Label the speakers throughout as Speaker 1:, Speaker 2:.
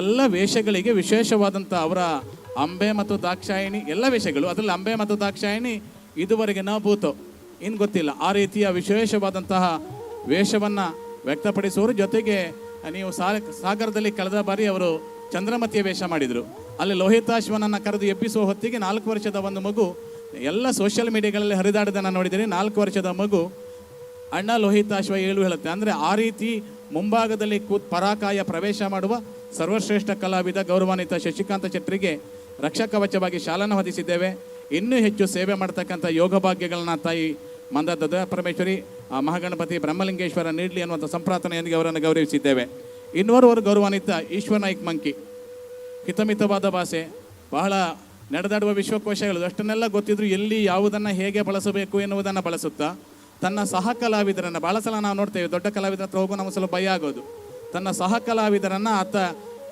Speaker 1: ಎಲ್ಲ ವೇಷಗಳಿಗೆ ವಿಶೇಷವಾದಂಥ ಅವರ ಅಂಬೆ ಮತ್ತು ದಾಕ್ಷಾಯಿಣಿ, ಎಲ್ಲ ವೇಷಗಳು, ಅದರಲ್ಲಿ ಅಂಬೆ ಮತ್ತು ದಾಕ್ಷಾಯಿಣಿ ಇದುವರೆಗೆ ನ ಭೂತು. ಇನ್ನು ಗೊತ್ತಿಲ್ಲ. ಆ ರೀತಿಯ ವಿಶೇಷವಾದಂತಹ ವೇಷವನ್ನು ವ್ಯಕ್ತಪಡಿಸುವರು ಜೊತೆಗೆ ನೀವು ಸಾಗರದಲ್ಲಿ ಕಳೆದ ಬಾರಿ ಅವರು ಚಂದ್ರಮತಿಯ ವೇಷ ಮಾಡಿದರು. ಅಲ್ಲಿ ಲೋಹಿತಾಶ್ವನನ್ನು ಕರೆದು ಎಬ್ಬಿಸುವ ಹೊತ್ತಿಗೆ ನಾಲ್ಕು ವರ್ಷದ ಒಂದು ಮಗು, ಎಲ್ಲ ಸೋಷಿಯಲ್ ಮೀಡಿಯಾಗಳಲ್ಲಿ ಹರಿದಾಡೋದನ್ನು ನೋಡಿದರೆ ನಾಲ್ಕು ವರ್ಷದ ಮಗು ಅಣ್ಣ ಲೋಹಿತಾಶ್ವ ಏಳು ಹೇಳುತ್ತೆ. ಅಂದರೆ ಆ ರೀತಿ ಮುಂಭಾಗದಲ್ಲಿ ಕೂತ್ ಪರಾಕಾಯ ಪ್ರವೇಶ ಮಾಡುವ ಸರ್ವಶ್ರೇಷ್ಠ ಕಲಾವಿದ ಗೌರವಾನ್ವಿತ ಶಶಿಕಾಂತ ಚಟ್ರಿಗೆ ರಕ್ಷಕವಚವಾಗಿ ಶಾಲನ ಹೊದಿಸಿದ್ದೇವೆ. ಇನ್ನೂ ಹೆಚ್ಚು ಸೇವೆ ಮಾಡ್ತಕ್ಕಂಥ ಯೋಗ ಭಾಗ್ಯಗಳನ್ನ ತಾಯಿ ಮಂದದ ಪರಮೇಶ್ವರಿ ಮಹಾಗಣಪತಿ ಬ್ರಹ್ಮಲಿಂಗೇಶ್ವರ ನೀಡಲಿ ಅನ್ನುವಂಥ ಸಂಪ್ರಾರ್ಥನೆಯೊಂದಿಗೆ ಅವರನ್ನು ಗೌರವಿಸಿದ್ದೇವೆ. ಇನ್ನೋರ್ವರು ಗೌರವಾನ್ವಿತ ಈಶ್ವರ ನಾಯ್ಕ್ ಮಂಕಿ. ಹಿತಮಿತವಾದ ಭಾಷೆ. ಬಹಳ ನಡೆದಾಡುವ ವಿಶ್ವಕೋಶಗಳು. ಅಷ್ಟನ್ನೆಲ್ಲ ಗೊತ್ತಿದ್ರು ಎಲ್ಲಿ ಯಾವುದನ್ನು ಹೇಗೆ ಬಳಸಬೇಕು ಎನ್ನುವುದನ್ನು ಬಳಸುತ್ತಾ, ತನ್ನ ಸಹ ಕಲಾವಿದರನ್ನು ಭಾಳ ಸಲ ನಾವು ನೋಡ್ತೇವೆ, ದೊಡ್ಡ ಕಲಾವಿದರ ಹತ್ರ ಹೋಗೋ ನಮ್ಮ ಸ್ವಲ್ಪ ಭಯ ಆಗೋದು. ತನ್ನ ಸಹ ಕಲಾವಿದರನ್ನು ಆತ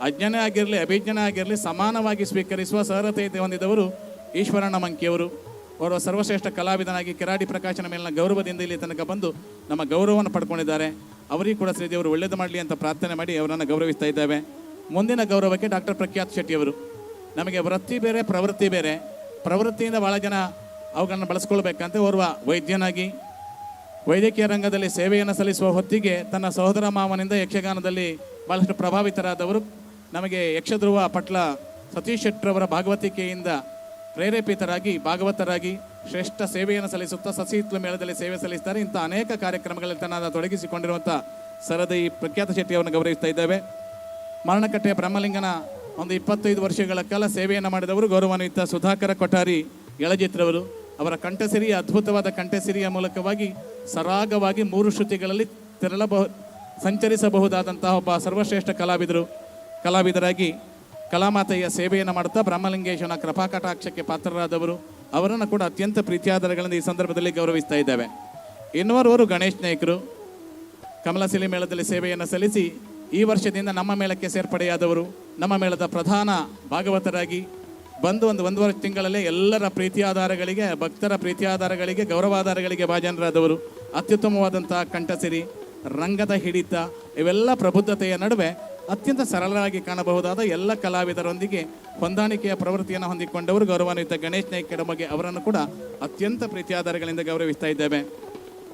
Speaker 1: ಅಜ್ಞನೇ ಆಗಿರಲಿ, ಅಭಿಜ್ಞನೇ ಆಗಿರಲಿ, ಸಮಾನವಾಗಿ ಸ್ವೀಕರಿಸುವ ಸಹರತೆ ಹೊಂದಿದವರು ಈಶ್ವರಣ್ಣ ಮಂಕಿಯವರು. ಅವರು ಸರ್ವಶ್ರೇಷ್ಠ ಕಲಾವಿದನಾಗಿ ಕಿರಾಡಿ ಪ್ರಕಾಶನ ಮೇಲಿನ ಗೌರವದಿಂದ ಇಲ್ಲಿ ತನಕ ಬಂದು ನಮ್ಮ ಗೌರವವನ್ನು ಪಡ್ಕೊಂಡಿದ್ದಾರೆ. ಅವರಿಗೂ ಕೂಡ ಶ್ರೀದೇವರು ಒಳ್ಳೇದು ಮಾಡಲಿ ಅಂತ ಪ್ರಾರ್ಥನೆ ಮಾಡಿ ಅವರನ್ನು ಗೌರವಿಸ್ತಾ ಇದ್ದೇವೆ. ಮುಂದಿನ ಗೌರವಕ್ಕೆ ಡಾಕ್ಟರ್ ಪ್ರಖ್ಯಾತ್ ಶೆಟ್ಟಿಯವರು ನಮಗೆ ವೃತ್ತಿ ಬೇರೆ, ಪ್ರವೃತ್ತಿ ಬೇರೆ. ಪ್ರವೃತ್ತಿಯಿಂದ ಭಾಳ ಜನ ಅವುಗಳನ್ನು ಬಳಸ್ಕೊಳ್ಬೇಕಂತೆ ಓರ್ವ ವೈದ್ಯನಾಗಿ ವೈದ್ಯಕೀಯ ರಂಗದಲ್ಲಿ ಸೇವೆಯನ್ನು ಸಲ್ಲಿಸುವ ಹೊತ್ತಿಗೆ ತನ್ನ ಸಹೋದರ ಮಾವನಿಂದ ಯಕ್ಷಗಾನದಲ್ಲಿ ಬಹಳಷ್ಟು ಪ್ರಭಾವಿತರಾದವರು. ನಮಗೆ ಯಕ್ಷಧ್ರುವ ಪಟ್ಲ ಸತೀಶ್ ಶೆಟ್ಟರವರ ಭಾಗವತಿಕೆಯಿಂದ ಪ್ರೇರೇಪಿತರಾಗಿ, ಭಾಗವತರಾಗಿ ಶ್ರೇಷ್ಠ ಸೇವೆಯನ್ನು ಸಲ್ಲಿಸುತ್ತಾ ಸಸಿಹಿತ್ಲ ಮೇಳದಲ್ಲಿ ಸೇವೆ ಸಲ್ಲಿಸ್ತಾರೆ. ಇಂಥ ಅನೇಕ ಕಾರ್ಯಕ್ರಮಗಳಲ್ಲಿ ತನ್ನ ತೊಡಗಿಸಿಕೊಂಡಿರುವಂಥ ಸರದಿ ಪ್ರಖ್ಯಾತ ಶೆಟ್ಟಿಯವರನ್ನು ಗೌರವಿಸ್ತಾ ಇದ್ದೇವೆ. ಮರಣಕಟ್ಟೆಯ ಬ್ರಹ್ಮಲಿಂಗನ ಒಂದು ಇಪ್ಪತ್ತೈದು ವರ್ಷಗಳ ಕಾಲ ಸೇವೆಯನ್ನು ಮಾಡಿದವರು ಗೌರವಾನ್ವಿತ ಸುಧಾಕರ ಕೊಠಾರಿ ಎಳಜಿತ್ರವರು ಅವರ ಕಂಠಸಿರಿಯ, ಅದ್ಭುತವಾದ ಕಂಠಸಿರಿಯ ಮೂಲಕವಾಗಿ ಸರಾಗವಾಗಿ ಮೂರು ಶ್ರುತಿಗಳಲ್ಲಿ ತೆರಳಬಹು ಸಂಚರಿಸಬಹುದಾದಂತಹ ಒಬ್ಬ ಸರ್ವಶ್ರೇಷ್ಠ ಕಲಾವಿದರು, ಕಲಾವಿದರಾಗಿ ಕಲಾಮಾತೆಯ ಸೇವೆಯನ್ನು ಮಾಡುತ್ತಾ ಬ್ರಹ್ಮಲಿಂಗೇಶ್ವರನ ಕೃಪಾಕಟಾಕ್ಷಕ್ಕೆ ಪಾತ್ರರಾದವರು. ಅವರನ್ನು ಕೂಡ ಅತ್ಯಂತ ಪ್ರೀತಿಯಾದರಗಳನ್ನು ಈ ಸಂದರ್ಭದಲ್ಲಿ ಗೌರವಿಸ್ತಾ ಇದ್ದೇವೆ. ಇನ್ನೋರ್ವರು ಗಣೇಶ್ ನಾಯಕರು. ಕಮಲಸಿಲಿ ಮೇಳದಲ್ಲಿ ಸೇವೆಯನ್ನು ಸಲ್ಲಿಸಿ ಈ ವರ್ಷದಿಂದ ನಮ್ಮ ಮೇಳಕ್ಕೆ ಸೇರ್ಪಡೆಯಾದವರು. ನಮ್ಮ ಮೇಳದ ಪ್ರಧಾನ ಭಾಗವತರಾಗಿ ಬಂದು ಒಂದು ಒಂದೂವರೆ ತಿಂಗಳಲ್ಲೇ ಎಲ್ಲರ ಪ್ರೀತಿಯಾಧಾರಗಳಿಗೆ ಭಕ್ತರ ಪ್ರೀತಿಯಾಧಾರಗಳಿಗೆ ಗೌರವಾಧಾರಗಳಿಗೆ ಭಾಜನರಾದವರು. ಅತ್ಯುತ್ತಮವಾದಂತಹ ಕಂಠಸಿರಿ, ರಂಗದ ಹಿಡಿತ, ಇವೆಲ್ಲ ಪ್ರಬುದ್ಧತೆಯ ನಡುವೆ ಅತ್ಯಂತ ಸರಳವಾಗಿ ಕಾಣಬಹುದಾದ ಎಲ್ಲ ಕಲಾವಿದರೊಂದಿಗೆ ಹೊಂದಾಣಿಕೆಯ ಪ್ರವೃತ್ತಿಯನ್ನು ಹೊಂದಿಕೊಂಡವರು ಗೌರವಾನ್ವಿತ ಗಣೇಶ್ ನಾಯ್ಕ ಕೆಡಮಗೆ ಅವರನ್ನು ಕೂಡ ಅತ್ಯಂತ ಪ್ರೀತಿಯಾಧಾರಗಳಿಂದ ಗೌರವಿಸ್ತಾ ಇದ್ದೇವೆ.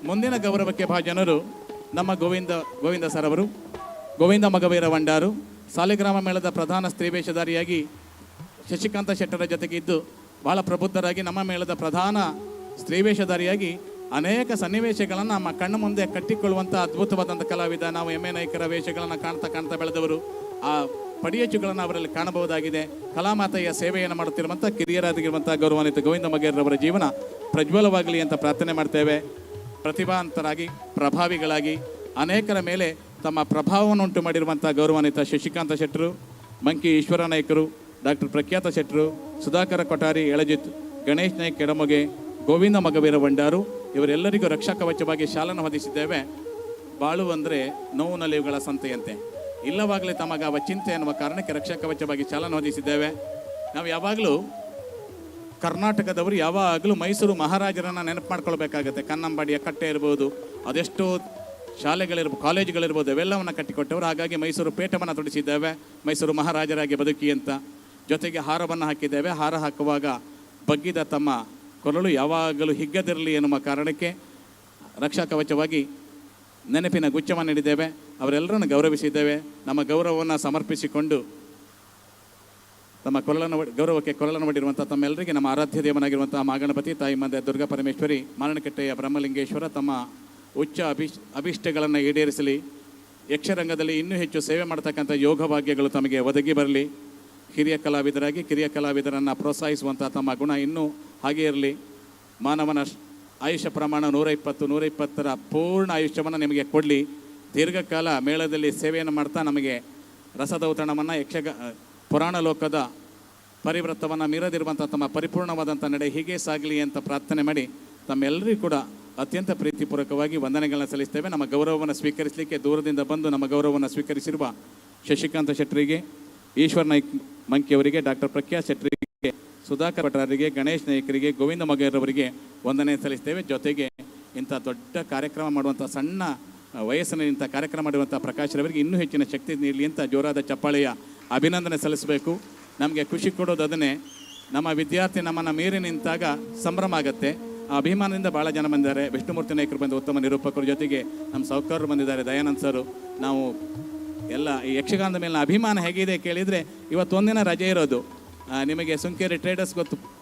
Speaker 1: ಮುಂದಿನ ಗೌರವಕ್ಕೆ ಭಾಜನರು ನಮ್ಮ ಗೋವಿಂದ ಗೋವಿಂದ ಸರ್ ಅವರು, ಗೋವಿಂದ ಮಗವೀರ ವಂಡಾರು ಸಾಲಿಗ್ರಾಮ ಮೇಳದ ಪ್ರಧಾನ ಸ್ತ್ರೀ ವೇಷಧಾರಿಯಾಗಿ ಶಶಿಕಾಂತ ಶೆಟ್ಟರ ಜೊತೆಗೆ ಇದ್ದು ಬಹಳ ಪ್ರಬುದ್ಧರಾಗಿ ನಮ್ಮ ಮೇಳದ ಪ್ರಧಾನ ಸ್ತ್ರೀವೇಷಧಾರಿಯಾಗಿ ಅನೇಕ ಸನ್ನಿವೇಶಗಳನ್ನು ನಮ್ಮ ಕಣ್ಣು ಮುಂದೆ ಕಟ್ಟಿಕೊಳ್ಳುವಂಥ ಅದ್ಭುತವಾದಂಥ ಕಲಾವಿದ ನಾವು ಎಮ್ಮೆ ನಾಯಕರ ವೇಷಗಳನ್ನು ಕಾಣ್ತಾ ಕಾಣ್ತಾ ಬೆಳೆದವರು. ಆ ಪಡಿಯಚ್ಚುಗಳನ್ನು ಅವರಲ್ಲಿ ಕಾಣಬಹುದಾಗಿದೆ. ಕಲಾಮಾತೆಯ ಸೇವೆಯನ್ನು ಮಾಡುತ್ತಿರುವಂಥ ಕಿರಿಯರಾಗಿರುವಂಥ ಗೌರವಾನ್ವಿತ ಗೋವಿಂದ ಮಗೇರವರ ಜೀವನ ಪ್ರಜ್ವಲವಾಗಲಿ ಅಂತ ಪ್ರಾರ್ಥನೆ ಮಾಡ್ತೇವೆ. ಪ್ರತಿಭಾಂತರಾಗಿ ಪ್ರಭಾವಿಗಳಾಗಿ, ಅನೇಕರ ಮೇಲೆ ತಮ್ಮ ಪ್ರಭಾವವನ್ನು ಉಂಟು ಮಾಡಿರುವಂಥ ಗೌರವಾನ್ವಿತ ಶಶಿಕಾಂತ ಶೆಟ್ಟರು, ಮಂಕಿ ಈಶ್ವರ ನಾಯ್ಕರು ಡಾಕ್ಟರ್ ಪ್ರಖ್ಯಾತ ಶೆಟ್ಟರು ಸುಧಾಕರ ಕೊಠಾರಿ ಎಳಜಿತ್, ಗಣೇಶ್ ನಾಯ್ಕ್ ಕೆಡಮಗೆ, ಗೋವಿಂದ ಮಗವೀರ ಬಂಡಾರು ಇವರೆಲ್ಲರಿಗೂ ರಕ್ಷಾ ಕವಚವಾಗಿ ಶಾಲನ ಹೊದಿಸಿದ್ದೇವೆ. ಬಾಳು ಅಂದರೆ ನೋವು ನಲಿವುಗಳ ಸಂತೆಯಂತೆ. ಇಲ್ಲವಾಗಲೇ ತಮಗಾವ ಚಿಂತೆ ಎನ್ನುವ ಕಾರಣಕ್ಕೆ ರಕ್ಷಾ ಕವಚವಾಗಿ ಶಾಲನ್ನು ಹೊದಿಸಿದ್ದೇವೆ. ನಾವು ಯಾವಾಗಲೂ ಕರ್ನಾಟಕದವರು ಯಾವಾಗಲೂ ಮೈಸೂರು ಮಹಾರಾಜರನ್ನು ನೆನಪು ಮಾಡ್ಕೊಳ್ಬೇಕಾಗತ್ತೆ ಕನ್ನಂಬಾಡಿಯ ಕಟ್ಟೆ ಇರ್ಬೋದು, ಅದೆಷ್ಟೋ ಶಾಲೆಗಳಿರ್ಬೋದು ಕಾಲೇಜುಗಳಿರ್ಬೋದು, ಅವೆಲ್ಲವನ್ನು ಕಟ್ಟಿಕೊಟ್ಟವರು. ಹಾಗಾಗಿ ಮೈಸೂರು ಪೇಟವನ್ನು ತೊಡಿಸಿದ್ದೇವೆ. ಮೈಸೂರು ಮಹಾರಾಜರಾಗಿ ಬದುಕಿ ಅಂತ. ಜೊತೆಗೆ ಹಾರವನ್ನು ಹಾಕಿದ್ದೇವೆ. ಹಾರ ಹಾಕುವಾಗ ಬಗ್ಗಿದ ತಮ್ಮ ಕೊರಳು ಯಾವಾಗಲೂ ಹಿಗ್ಗದಿರಲಿ ಎನ್ನುವ ಕಾರಣಕ್ಕೆ ರಕ್ಷಾ ಕವಚವಾಗಿ ನೆನಪಿನ ಗುಚ್ಛವನ್ನು ನೀಡಿದ್ದೇವೆ. ಅವರೆಲ್ಲರನ್ನು ಗೌರವಿಸಿದ್ದೇವೆ. ನಮ್ಮ ಗೌರವವನ್ನು ಸಮರ್ಪಿಸಿಕೊಂಡು ತಮ್ಮ ಕೊರಳನ್ನು ಗೌರವಕ್ಕೆ ಕೊರಳನ್ನು ಮಾಡಿರುವಂಥ ತಮ್ಮೆಲ್ಲರಿಗೆ ನಮ್ಮ ಆರಾಧ್ಯ ದೇವನಾಗಿರುವಂಥ ಮಾಗಣಪತಿ ತಾಯಿ ಮಂದೆ ದುರ್ಗಾ ಪರಮೇಶ್ವರಿ, ಮಾರಣಕಟ್ಟೆಯ ಬ್ರಹ್ಮಲಿಂಗೇಶ್ವರ ತಮ್ಮ ಉಚ್ಚ ಅಭಿಷ್, ಅಭಿಷ್ಟಗಳನ್ನು ಈಡೇರಿಸಲಿ. ಯಕ್ಷರಂಗದಲ್ಲಿ ಇನ್ನೂ ಹೆಚ್ಚು ಸೇವೆ ಮಾಡ್ತಕ್ಕಂಥ ಯೋಗ ಭಾಗ್ಯಗಳು ತಮಗೆ ಒದಗಿ ಬರಲಿ. ಹಿರಿಯ ಕಲಾವಿದರಾಗಿ ಕಿರಿಯ ಕಲಾವಿದರನ್ನು ಪ್ರೋತ್ಸಾಹಿಸುವಂಥ ತಮ್ಮ ಗುಣ ಇನ್ನೂ ಹಾಗೆ ಇರಲಿ. ಮಾನವನ ಆಯುಷ್ಯ ಪ್ರಮಾಣ ನೂರ ಇಪ್ಪತ್ತು ನೂರ ಇಪ್ಪತ್ತರ ಪೂರ್ಣ ಆಯುಷ್ಯವನ್ನು ನಿಮಗೆ ಕೊಡಲಿ. ದೀರ್ಘಕಾಲ ಮೇಳದಲ್ಲಿ ಸೇವೆಯನ್ನು ಮಾಡ್ತಾ ನಮಗೆ ರಸದೌತಣವನ್ನು ಯಕ್ಷಗ, ಪುರಾಣ ಲೋಕದ ಪರಿವೃತ್ತವನ್ನು ಮೀರದಿರುವಂಥ ತಮ್ಮ ಪರಿಪೂರ್ಣವಾದಂಥ ನಡೆ ಹೀಗೆ ಸಾಗಲಿ ಅಂತ ಪ್ರಾರ್ಥನೆ ಮಾಡಿ ತಮ್ಮೆಲ್ಲರಿಗೂ ಕೂಡ ಅತ್ಯಂತ ಪ್ರೀತಿಪೂರ್ವಕವಾಗಿ ವಂದನೆಗಳನ್ನು ಸಲ್ಲಿಸ್ತೇವೆ. ನಮ್ಮ ಗೌರವವನ್ನು ಸ್ವೀಕರಿಸಲಿಕ್ಕೆ ದೂರದಿಂದ ಬಂದು ನಮ್ಮ ಗೌರವವನ್ನು ಸ್ವೀಕರಿಸಿರುವ ಶಶಿಕಾಂತ ಶೆಟ್ಟರಿಗೆ ಈಶ್ವರ್ ನಾಯ್ಕ್ ಮಂಕಿಯವರಿಗೆ ಡಾಕ್ಟರ್ ಪ್ರಖ್ಯಾತ್ ಶೆಟ್ಟರಿಗೆ ಸುಧಾಕರ್ ಭಟ್ರಾರಿಗೆ, ಗಣೇಶ್ ನಾಯಕರಿಗೆ, ಗೋವಿಂದ ಮಗೇರವರಿಗೆ ವಂದನೆ ಸಲ್ಲಿಸ್ತೇವೆ. ಜೊತೆಗೆ ಇಂಥ ದೊಡ್ಡ ಕಾರ್ಯಕ್ರಮ ಮಾಡುವಂಥ, ಸಣ್ಣ ವಯಸ್ಸಿನಲ್ಲಿ ವಯಸ್ಸಿನ ಇಂಥ ಕಾರ್ಯಕ್ರಮ ಮಾಡುವಂಥ ಪ್ರಕಾಶ್ ರವರಿಗೆ ಇನ್ನೂ ಹೆಚ್ಚಿನ ಶಕ್ತಿ ನೀಡಲಿ ಅಂತ ಜೋರಾದ ಚಪ್ಪಾಳೆಯ ಅಭಿನಂದನೆ ಸಲ್ಲಿಸಬೇಕು. ನಮಗೆ ಖುಷಿ ಕೊಡೋದು ಅದನ್ನೇ. ನಮ್ಮ ವಿದ್ಯಾರ್ಥಿ ನಮ್ಮನ್ನು ಮೀರಿ ನಿಂತಾಗ ಸಂಭ್ರಮ ಆಗುತ್ತೆ. ಆ ಅಭಿಮಾನದಿಂದ ಭಾಳ ಜನ ಬಂದಿದ್ದಾರೆ. ವಿಷ್ಣುಮೂರ್ತಿ ನಾಯಕರು ಬಂದು ಉತ್ತಮ ನಿರೂಪಕರ ಜೊತೆಗೆ ನಮ್ಮ ಸೌಕರ್ಯರು ಬಂದಿದ್ದಾರೆ. ದಯಾನಂದ್ ಸರು, ನಾವು ಎಲ್ಲ ಈ ಯಕ್ಷಗಾನದ ಮೇಲಿನ ಅಭಿಮಾನ ಹೇಗಿದೆ ಕೇಳಿದರೆ ಇವತ್ತೊಂದಿನ ರಜೆ ಇರೋದು. ನಿಮಗೆ ಸುಂಕೇರಿ ಟ್ರೇಡರ್ಸ್ ಗೊತ್ತು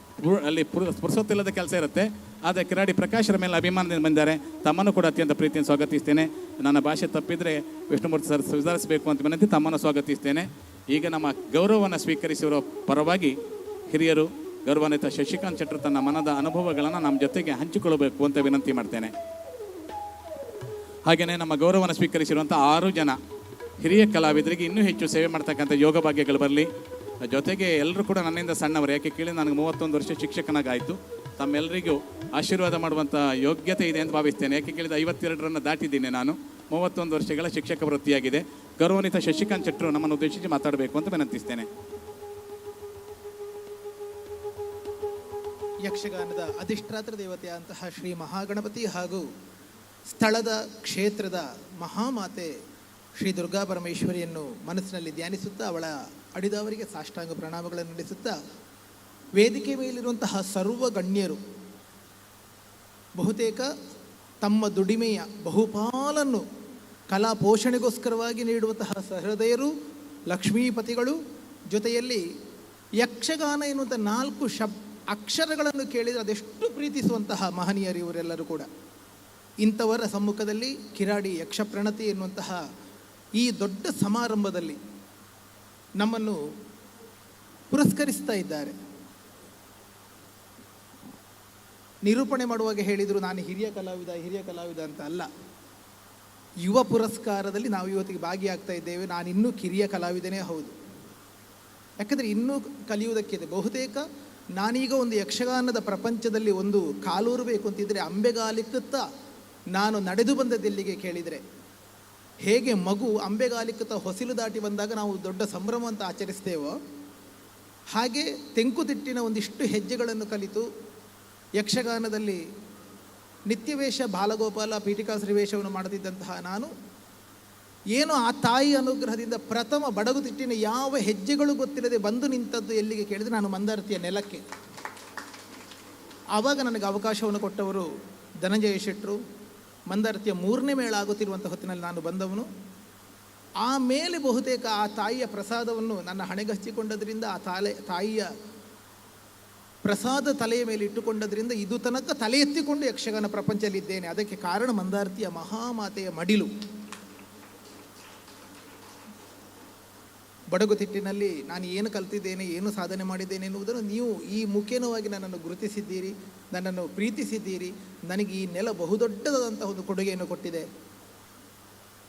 Speaker 1: ಅಲ್ಲಿ ಪುರ್- ಪುರ್ಸೊತ್ತಿಲ್ಲದ ಕೆಲಸ ಇರುತ್ತೆ. ಆದರೆ ಕಿರಾಡಿ ಪ್ರಕಾಶರ ಮೇಲೆ ಅಭಿಮಾನದಿಂದ ಬಂದಿದ್ದಾರೆ. ತಮ್ಮನ್ನು ಕೂಡ ಅತ್ಯಂತ ಪ್ರೀತಿಯನ್ನು ಸ್ವಾಗತಿಸ್ತೇನೆ. ನನ್ನ ಭಾಷೆ ತಪ್ಪಿದರೆ ವಿಷ್ಣುಮೂರ್ತಿ ಸರ್ ಸುಧಾರಿಸಬೇಕು ಅಂತ ವಿನಂತಿ ತಮ್ಮನ್ನು ಸ್ವಾಗತಿಸ್ತೇನೆ. ಈಗ ನಮ್ಮ ಗೌರವವನ್ನು ಸ್ವೀಕರಿಸಿರೋ ಪರವಾಗಿ ಹಿರಿಯರು, ಗೌರವಾನ್ವಿತ ಶಶಿಕಾಂತ್ ಶೆಟ್ಟರು ತನ್ನ ಮನದ ಅನುಭವಗಳನ್ನು ನಮ್ಮ ಜೊತೆಗೆ ಹಂಚಿಕೊಳ್ಳಬೇಕು ಅಂತ ವಿನಂತಿ ಮಾಡ್ತೇನೆ. ಹಾಗೆಯೇ ನಮ್ಮ ಗೌರವವನ್ನು ಸ್ವೀಕರಿಸಿರುವಂಥ ಆರು ಜನ ಹಿರಿಯ ಕಲಾವಿದರಿಗೆ ಇನ್ನೂ ಹೆಚ್ಚು ಸೇವೆ ಮಾಡ್ತಕ್ಕಂಥ ಯೋಗ ಭಾಗ್ಯಗಳು ಬರಲಿ. ಜೊತೆಗೆ ಎಲ್ಲರೂ ಕೂಡ ನನ್ನಿಂದ ಸಣ್ಣವರು, ಯಾಕೆ ಕೇಳಿ ನನಗೆ ಮೂವತ್ತೊಂದು ವರ್ಷ ಶಿಕ್ಷಕನಾಗಾಯಿತು. ತಮ್ಮೆಲ್ಲರಿಗೂ ಆಶೀರ್ವಾದ ಮಾಡುವಂಥ ಯೋಗ್ಯತೆ ಇದೆ ಅಂತ ಭಾವಿಸ್ತೇನೆ. ಯಾಕೆ ಕೇಳಿದ ಐವತ್ತೆರಡರನ್ನು ದಾಟಿದ್ದೀನಿ ನಾನು. ಮೂವತ್ತೊಂದು ವರ್ಷಗಳ ಶಿಕ್ಷಕ ವೃತ್ತಿಯಾಗಿದೆ. ಗೌರವಾನ್ವಿತ ಶಶಿಕಾಂತ್ ಶೆಟ್ಟರು ನಮ್ಮನ್ನು ಉದ್ದೇಶಿಸಿ ಮಾತಾಡಬೇಕು ಅಂತ ವಿನಂತಿಸ್ತೇನೆ.
Speaker 2: ಯಕ್ಷಗಾನದ ಅಧಿಷ್ಠಾತ್ರ ದೇವತೆಯಂತಹ ಶ್ರೀ ಮಹಾಗಣಪತಿ ಹಾಗೂ ಸ್ಥಳದ ಕ್ಷೇತ್ರದ ಮಹಾಮಾತೆ ಶ್ರೀ ದುರ್ಗಾ ಪರಮೇಶ್ವರಿಯನ್ನು ಮನಸ್ಸಿನಲ್ಲಿ ಧ್ಯಾನಿಸುತ್ತಾ ಅವಳ ಅಡಿದವರಿಗೆ ಸಾಷ್ಟಾಂಗ ಪ್ರಣಾಮಗಳನ್ನು ನಡೆಸುತ್ತಾ ವೇದಿಕೆ ಮೇಲಿರುವಂತಹ ಸರ್ವ ಗಣ್ಯರು, ಬಹುತೇಕ ತಮ್ಮ ದುಡಿಮೆಯ ಬಹುಪಾಲನ್ನು ಕಲಾ ಪೋಷಣೆಗೋಸ್ಕರವಾಗಿ ನೀಡುವಂತಹ ಸಹೃದಯರು, ಲಕ್ಷ್ಮೀಪತಿಗಳು ಜೊತೆಯಲ್ಲಿ ಯಕ್ಷಗಾನ ಎನ್ನುವಂಥ ನಾಲ್ಕು ಶಬ್ ಅಕ್ಷರಗಳನ್ನು ಕೇಳಿದರೆ ಅದೆಷ್ಟು ಪ್ರೀತಿಸುವಂತಹ ಮಹನೀಯರು ಇವರೆಲ್ಲರೂ ಕೂಡ. ಇಂಥವರ ಸಮ್ಮುಖದಲ್ಲಿ ಕಿರಾಡಿ ಯಕ್ಷಪ್ರಣತಿ ಎನ್ನುವಂತಹ ಈ ದೊಡ್ಡ ಸಮಾರಂಭದಲ್ಲಿ ನಮ್ಮನ್ನು ಪುರಸ್ಕರಿಸ್ತಾ ಇದ್ದಾರೆ. ನಿರೂಪಣೆ ಮಾಡುವಾಗ ಹೇಳಿದರು, ನಾನು ಹಿರಿಯ ಕಲಾವಿದ ಹಿರಿಯ ಕಲಾವಿದ ಅಂತ ಅಲ್ಲ. ಯುವ ಪುರಸ್ಕಾರದಲ್ಲಿ ನಾವು ಇವತ್ತಿಗೆ ಭಾಗಿಯಾಗ್ತಾ ಇದ್ದೇವೆ. ನಾನು ಇನ್ನೂ ಕಿರಿಯ ಕಲಾವಿದನೇ ಹೌದು. ಯಾಕಂದರೆ ಇನ್ನೂ ಕಲಿಯುವುದಕ್ಕಿದೆ. ಬಹುತೇಕ ನಾನೀಗ ಒಂದು ಯಕ್ಷಗಾನದ ಪ್ರಪಂಚದಲ್ಲಿ ಒಂದು ಕಾಲೂರಬೇಕು ಅಂತಿದ್ದರೆ ಅಂಬೆಗಾಲಿಕ್ಕುತ್ತಾ ನಾನು ನಡೆದು ಬಂದದೆಲ್ಲಿಗೆ ಕೇಳಿದರೆ ಹೇಗೆ ಮಗು ಅಂಬೆಗಾಲಿಕತ ಹೊಸಿಲು ದಾಟಿ ಬಂದಾಗ ನಾವು ದೊಡ್ಡ ಸಂಭ್ರಮ ಅಂತ ಆಚರಿಸ್ತೇವೋ, ಹಾಗೆ ತೆಂಕುತಿಟ್ಟಿನ ಒಂದಿಷ್ಟು ಹೆಜ್ಜೆಗಳನ್ನು ಕಲಿತು ಯಕ್ಷಗಾನದಲ್ಲಿ ನಿತ್ಯವೇಷ ಬಾಲಗೋಪಾಲ ಪೀಠಿಕಾ ವೇಷವನ್ನು ಮಾಡುತ್ತಿದ್ದಂತಹ ನಾನು, ಏನು ಆ ತಾಯಿ ಅನುಗ್ರಹದಿಂದ ಪ್ರಥಮ ಬಡಗುತಿಟ್ಟಿನ ಯಾವ ಹೆಜ್ಜೆಗಳು ಗೊತ್ತಿಲ್ಲದೆ ಬಂದು ನಿಂತದ್ದು ಎಲ್ಲಿಗೆ ಕೇಳಿದರೆ ನಾನು ಮಂದಾರತಿಯ ನೆಲಕ್ಕೆ. ಆವಾಗ ನನಗೆ ಅವಕಾಶವನ್ನು ಕೊಟ್ಟವರು ಧನಂಜಯ ಶೆಟ್ಟರು ಮಂದಾರ್ತಿಯ ಮೂರನೇ ಮೇಳ ಆಗುತ್ತಿರುವಂಥ ಹೊತ್ತಿನಲ್ಲಿ ನಾನು ಬಂದವನು. ಆಮೇಲೆ ಬಹುತೇಕ ಆ ತಾಯಿಯ ಪ್ರಸಾದವನ್ನು ನನ್ನ ಹಣೆಗೆ ಹಚ್ಚಿಕೊಂಡದ್ರಿಂದ, ಆ ತಾಲೆ, ತಾಯಿಯ ಪ್ರಸಾದ ತಲೆಯ ಮೇಲೆ ಇಟ್ಟುಕೊಂಡದ್ರಿಂದ ಇದು ತನಕ ತಲೆ ಎತ್ತಿಕೊಂಡು ಯಕ್ಷಗಾನ ಪ್ರಪಂಚದಲ್ಲಿದ್ದೇನೆ. ಅದಕ್ಕೆ ಕಾರಣ ಮಂದಾರತಿಯ ಮಹಾಮಾತೆಯ ಮಡಿಲು. ಬಡಗುತಿಟ್ಟಿನಲ್ಲಿ ನಾನು ಏನು ಕಲ್ತಿದ್ದೇನೆ, ಏನು ಸಾಧನೆ ಮಾಡಿದ್ದೇನೆ ಎನ್ನುವುದನ್ನು ನೀವು ಈ ಮುಖೇನವಾಗಿ ನನ್ನನ್ನು ಗುರುತಿಸಿದ್ದೀರಿ, ನನ್ನನ್ನು ಪ್ರೀತಿಸಿದ್ದೀರಿ. ನನಗೆ ಈ ನೆಲ ಬಹುದೊಡ್ಡದಾದಂಥ ಒಂದು ಕೊಡುಗೆಯನ್ನು ಕೊಟ್ಟಿದೆ.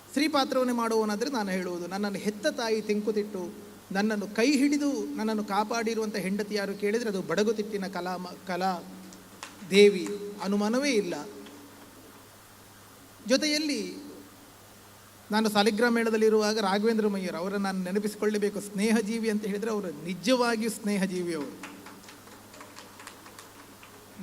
Speaker 2: ಸ್ತ್ರೀಪಾತ್ರವನ್ನೇ ಮಾಡುವವನಾದರೆ ನಾನು ಹೇಳುವುದು, ನನ್ನನ್ನು ಹೆತ್ತ ತಾಯಿ ತೆಂಕುತಿಟ್ಟು ನನ್ನನ್ನು ಕೈ ಹಿಡಿದು ನನ್ನನ್ನು ಕಾಪಾಡಿರುವಂಥ ಹೆಂಡತಿ ಯಾರು ಕೇಳಿದರೆ ಅದು ಬಡಗುತಿಟ್ಟಿನ ಕಲಾ ಕಲಾ ದೇವಿ. ಅನುಮಾನವೇ ಇಲ್ಲ. ಜೊತೆಯಲ್ಲಿ ನಾನು ಸಾಲಿಗ್ರಾಮ ಮೇಳದಲ್ಲಿರುವಾಗ ರಾಘವೇಂದ್ರ ಮಯ್ಯರ್ ಅವರನ್ನು ನಾನು ನೆನಪಿಸಿಕೊಳ್ಳಬೇಕು. ಸ್ನೇಹಜೀವಿ ಅಂತ ಹೇಳಿದರೆ ಅವರು ನಿಜವಾಗಿಯೂ ಸ್ನೇಹಜೀವಿ ಅವರು.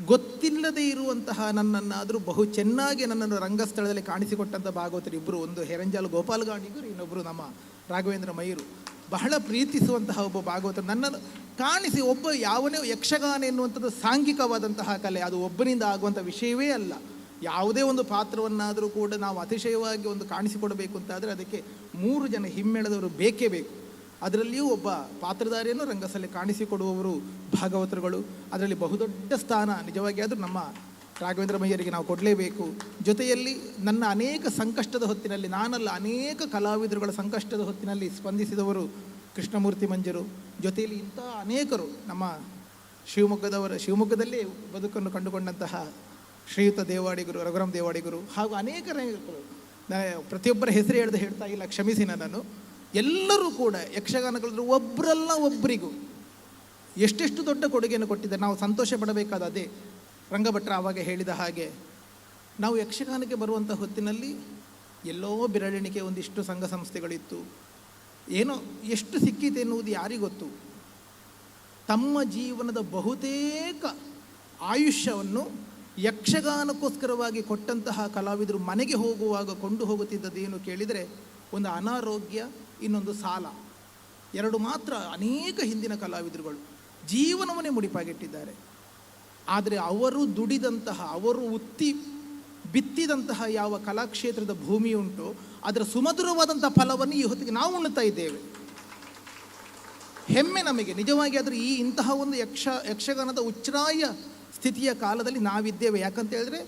Speaker 2: ಗೊತ್ತಿಲ್ಲದೆ ಇರುವಂತಹ ನನ್ನನ್ನಾದರೂ ಬಹು ಚೆನ್ನಾಗಿ ನನ್ನನ್ನು ರಂಗಸ್ಥಳದಲ್ಲಿ ಕಾಣಿಸಿಕೊಟ್ಟಂಥ ಭಾಗವತರು ಇಬ್ಬರು ಒಂದು ಹೆರಂಜಾಲ್ ಗೋಪಾಲ್ ಗಾಣಿಗರು ಇನ್ನೊಬ್ಬರು ನಮ್ಮ ರಾಘವೇಂದ್ರ ಮಯ್ಯರು ಬಹಳ ಪ್ರೀತಿಸುವಂತಹ ಒಬ್ಬ ಭಾಗವತರು. ನನ್ನನ್ನು ಕಾಣಿಸಿ ಒಬ್ಬ ಯಾವನೇ ಯಕ್ಷಗಾನ ಎನ್ನುವಂಥದ್ದು ಸಾಂಘಿಕವಾದಂತಹ ಕಲೆ, ಅದು ಒಬ್ಬನಿಂದ ಆಗುವಂಥ ವಿಷಯವೇ ಅಲ್ಲ. ಯಾವುದೇ ಒಂದು ಪಾತ್ರವನ್ನಾದರೂ ಕೂಡ ನಾವು ಅತಿಶಯವಾಗಿ ಒಂದು ಕಾಣಿಸಿಕೊಡಬೇಕು ಅಂತಾದರೆ ಅದಕ್ಕೆ ಮೂರು ಜನ ಹಿಮ್ಮೇಳದವರು ಬೇಕೇ ಬೇಕು. ಅದರಲ್ಲಿಯೂ ಒಬ್ಬ ಪಾತ್ರಧಾರಿಯನ್ನು ರಂಗಸಲ್ಲಿ ಕಾಣಿಸಿಕೊಡುವವರು ಭಾಗವತರುಗಳು. ಅದರಲ್ಲಿ ಬಹುದೊಡ್ಡ ಸ್ಥಾನ ನಿಜವಾಗಿ ಆದರೂ ನಮ್ಮ ರಾಘವೇಂದ್ರ ಮಯ್ಯರಿಗೆ ನಾವು ಕೊಡಲೇಬೇಕು. ಜೊತೆಯಲ್ಲಿ ನನ್ನ ಅನೇಕ ಸಂಕಷ್ಟದ ಹೊತ್ತಿನಲ್ಲಿ, ನಾನಲ್ಲ ಅನೇಕ ಕಲಾವಿದರುಗಳ ಸಂಕಷ್ಟದ ಹೊತ್ತಿನಲ್ಲಿ ಸ್ಪಂದಿಸಿದವರು ಕೃಷ್ಣಮೂರ್ತಿ ಮಂಜರು. ಜೊತೆಯಲ್ಲಿ ಇಂಥ ಅನೇಕರು ನಮ್ಮ ಶಿವಮೊಗ್ಗದವರ, ಶಿವಮೊಗ್ಗದಲ್ಲೇ ಬದುಕನ್ನು ಕಂಡುಕೊಂಡಂತಹ ಶ್ರೀಯುತ ದೇವಾಡಿಗರು ರಘುರಾಮ್ ದೇವಾಡಿಗರು ಹಾಗೂ ಅನೇಕ ಪ್ರತಿಯೊಬ್ಬರ ಹೆಸರು ಹೇಳ್ದೆ ಹೇಳ್ತಾ ಇಲ್ಲ, ಕ್ಷಮಿಸಿ ನನ್ನನ್ನು. ಎಲ್ಲರೂ ಕೂಡ ಯಕ್ಷಗಾನಗಳು ಒಬ್ಬರಲ್ಲ ಒಬ್ಬರಿಗೂ ಎಷ್ಟೆಷ್ಟು ದೊಡ್ಡ ಕೊಡುಗೆಯನ್ನು ಕೊಟ್ಟಿದ್ದಾರೆ, ನಾವು ಸಂತೋಷ ಪಡಬೇಕಾದ ಅದೇ ರಂಗಭಟ್ರ ಆವಾಗ ಹೇಳಿದ ಹಾಗೆ, ನಾವು ಯಕ್ಷಗಾನಕ್ಕೆ ಬರುವಂಥ ಹೊತ್ತಿನಲ್ಲಿ ಎಲ್ಲೋ ಬೆರಳೆಣಿಕೆ ಒಂದಿಷ್ಟು ಸಂಘ ಸಂಸ್ಥೆಗಳಿತ್ತು. ಏನೋ ಎಷ್ಟು ಸಿಕ್ಕಿತ್ತು ಎನ್ನುವುದು ಯಾರಿಗೊತ್ತು ತಮ್ಮ ಜೀವನದ ಬಹುತೇಕ ಆಯುಷ್ಯವನ್ನು ಯಕ್ಷಗಾನಕ್ಕೋಸ್ಕರವಾಗಿ ಕೊಟ್ಟಂತಹ ಕಲಾವಿದರು ಮನೆಗೆ ಹೋಗುವಾಗ ಕೊಂಡು ಹೋಗುತ್ತಿದ್ದದೇನು ಕೇಳಿದರೆ ಒಂದು ಅನಾರೋಗ್ಯ, ಇನ್ನೊಂದು ಸಾಲ. ಎರಡು ಮಾತ್ರ ಅನೇಕ ಹಿಂದಿನ ಕಲಾವಿದರುಗಳು ಜೀವನವನ್ನೇ ಮುಡಿಪಾಗಿಟ್ಟಿದ್ದಾರೆ. ಆದರೆ ಅವರು ದುಡಿದಂತಹ, ಅವರು ಉತ್ತಿ ಬಿತ್ತಿದಂತಹ ಯಾವ ಕಲಾಕ್ಷೇತ್ರದ ಭೂಮಿ ಉಂಟು, ಅದರ ಸುಮಧುರವಾದಂಥ ಫಲವನ್ನು ಈ ಹೊತ್ತಿಗೆ ನಾವು ಉಣ್ತಾ ಇದ್ದೇವೆ. ಹೆಮ್ಮೆ ನಮಗೆ. ನಿಜವಾಗಿ ಆದರೆ ಈ ಇಂತಹ ಒಂದು ಯಕ್ಷ, ಯಕ್ಷಗಾನದ ಉಚ್ಛ್ರಾಯ ಸ್ಥಿತಿಯ ಕಾಲದಲ್ಲಿ ನಾವಿದ್ದೇವೆ. ಯಾಕಂತ ಹೇಳಿದ್ರೆ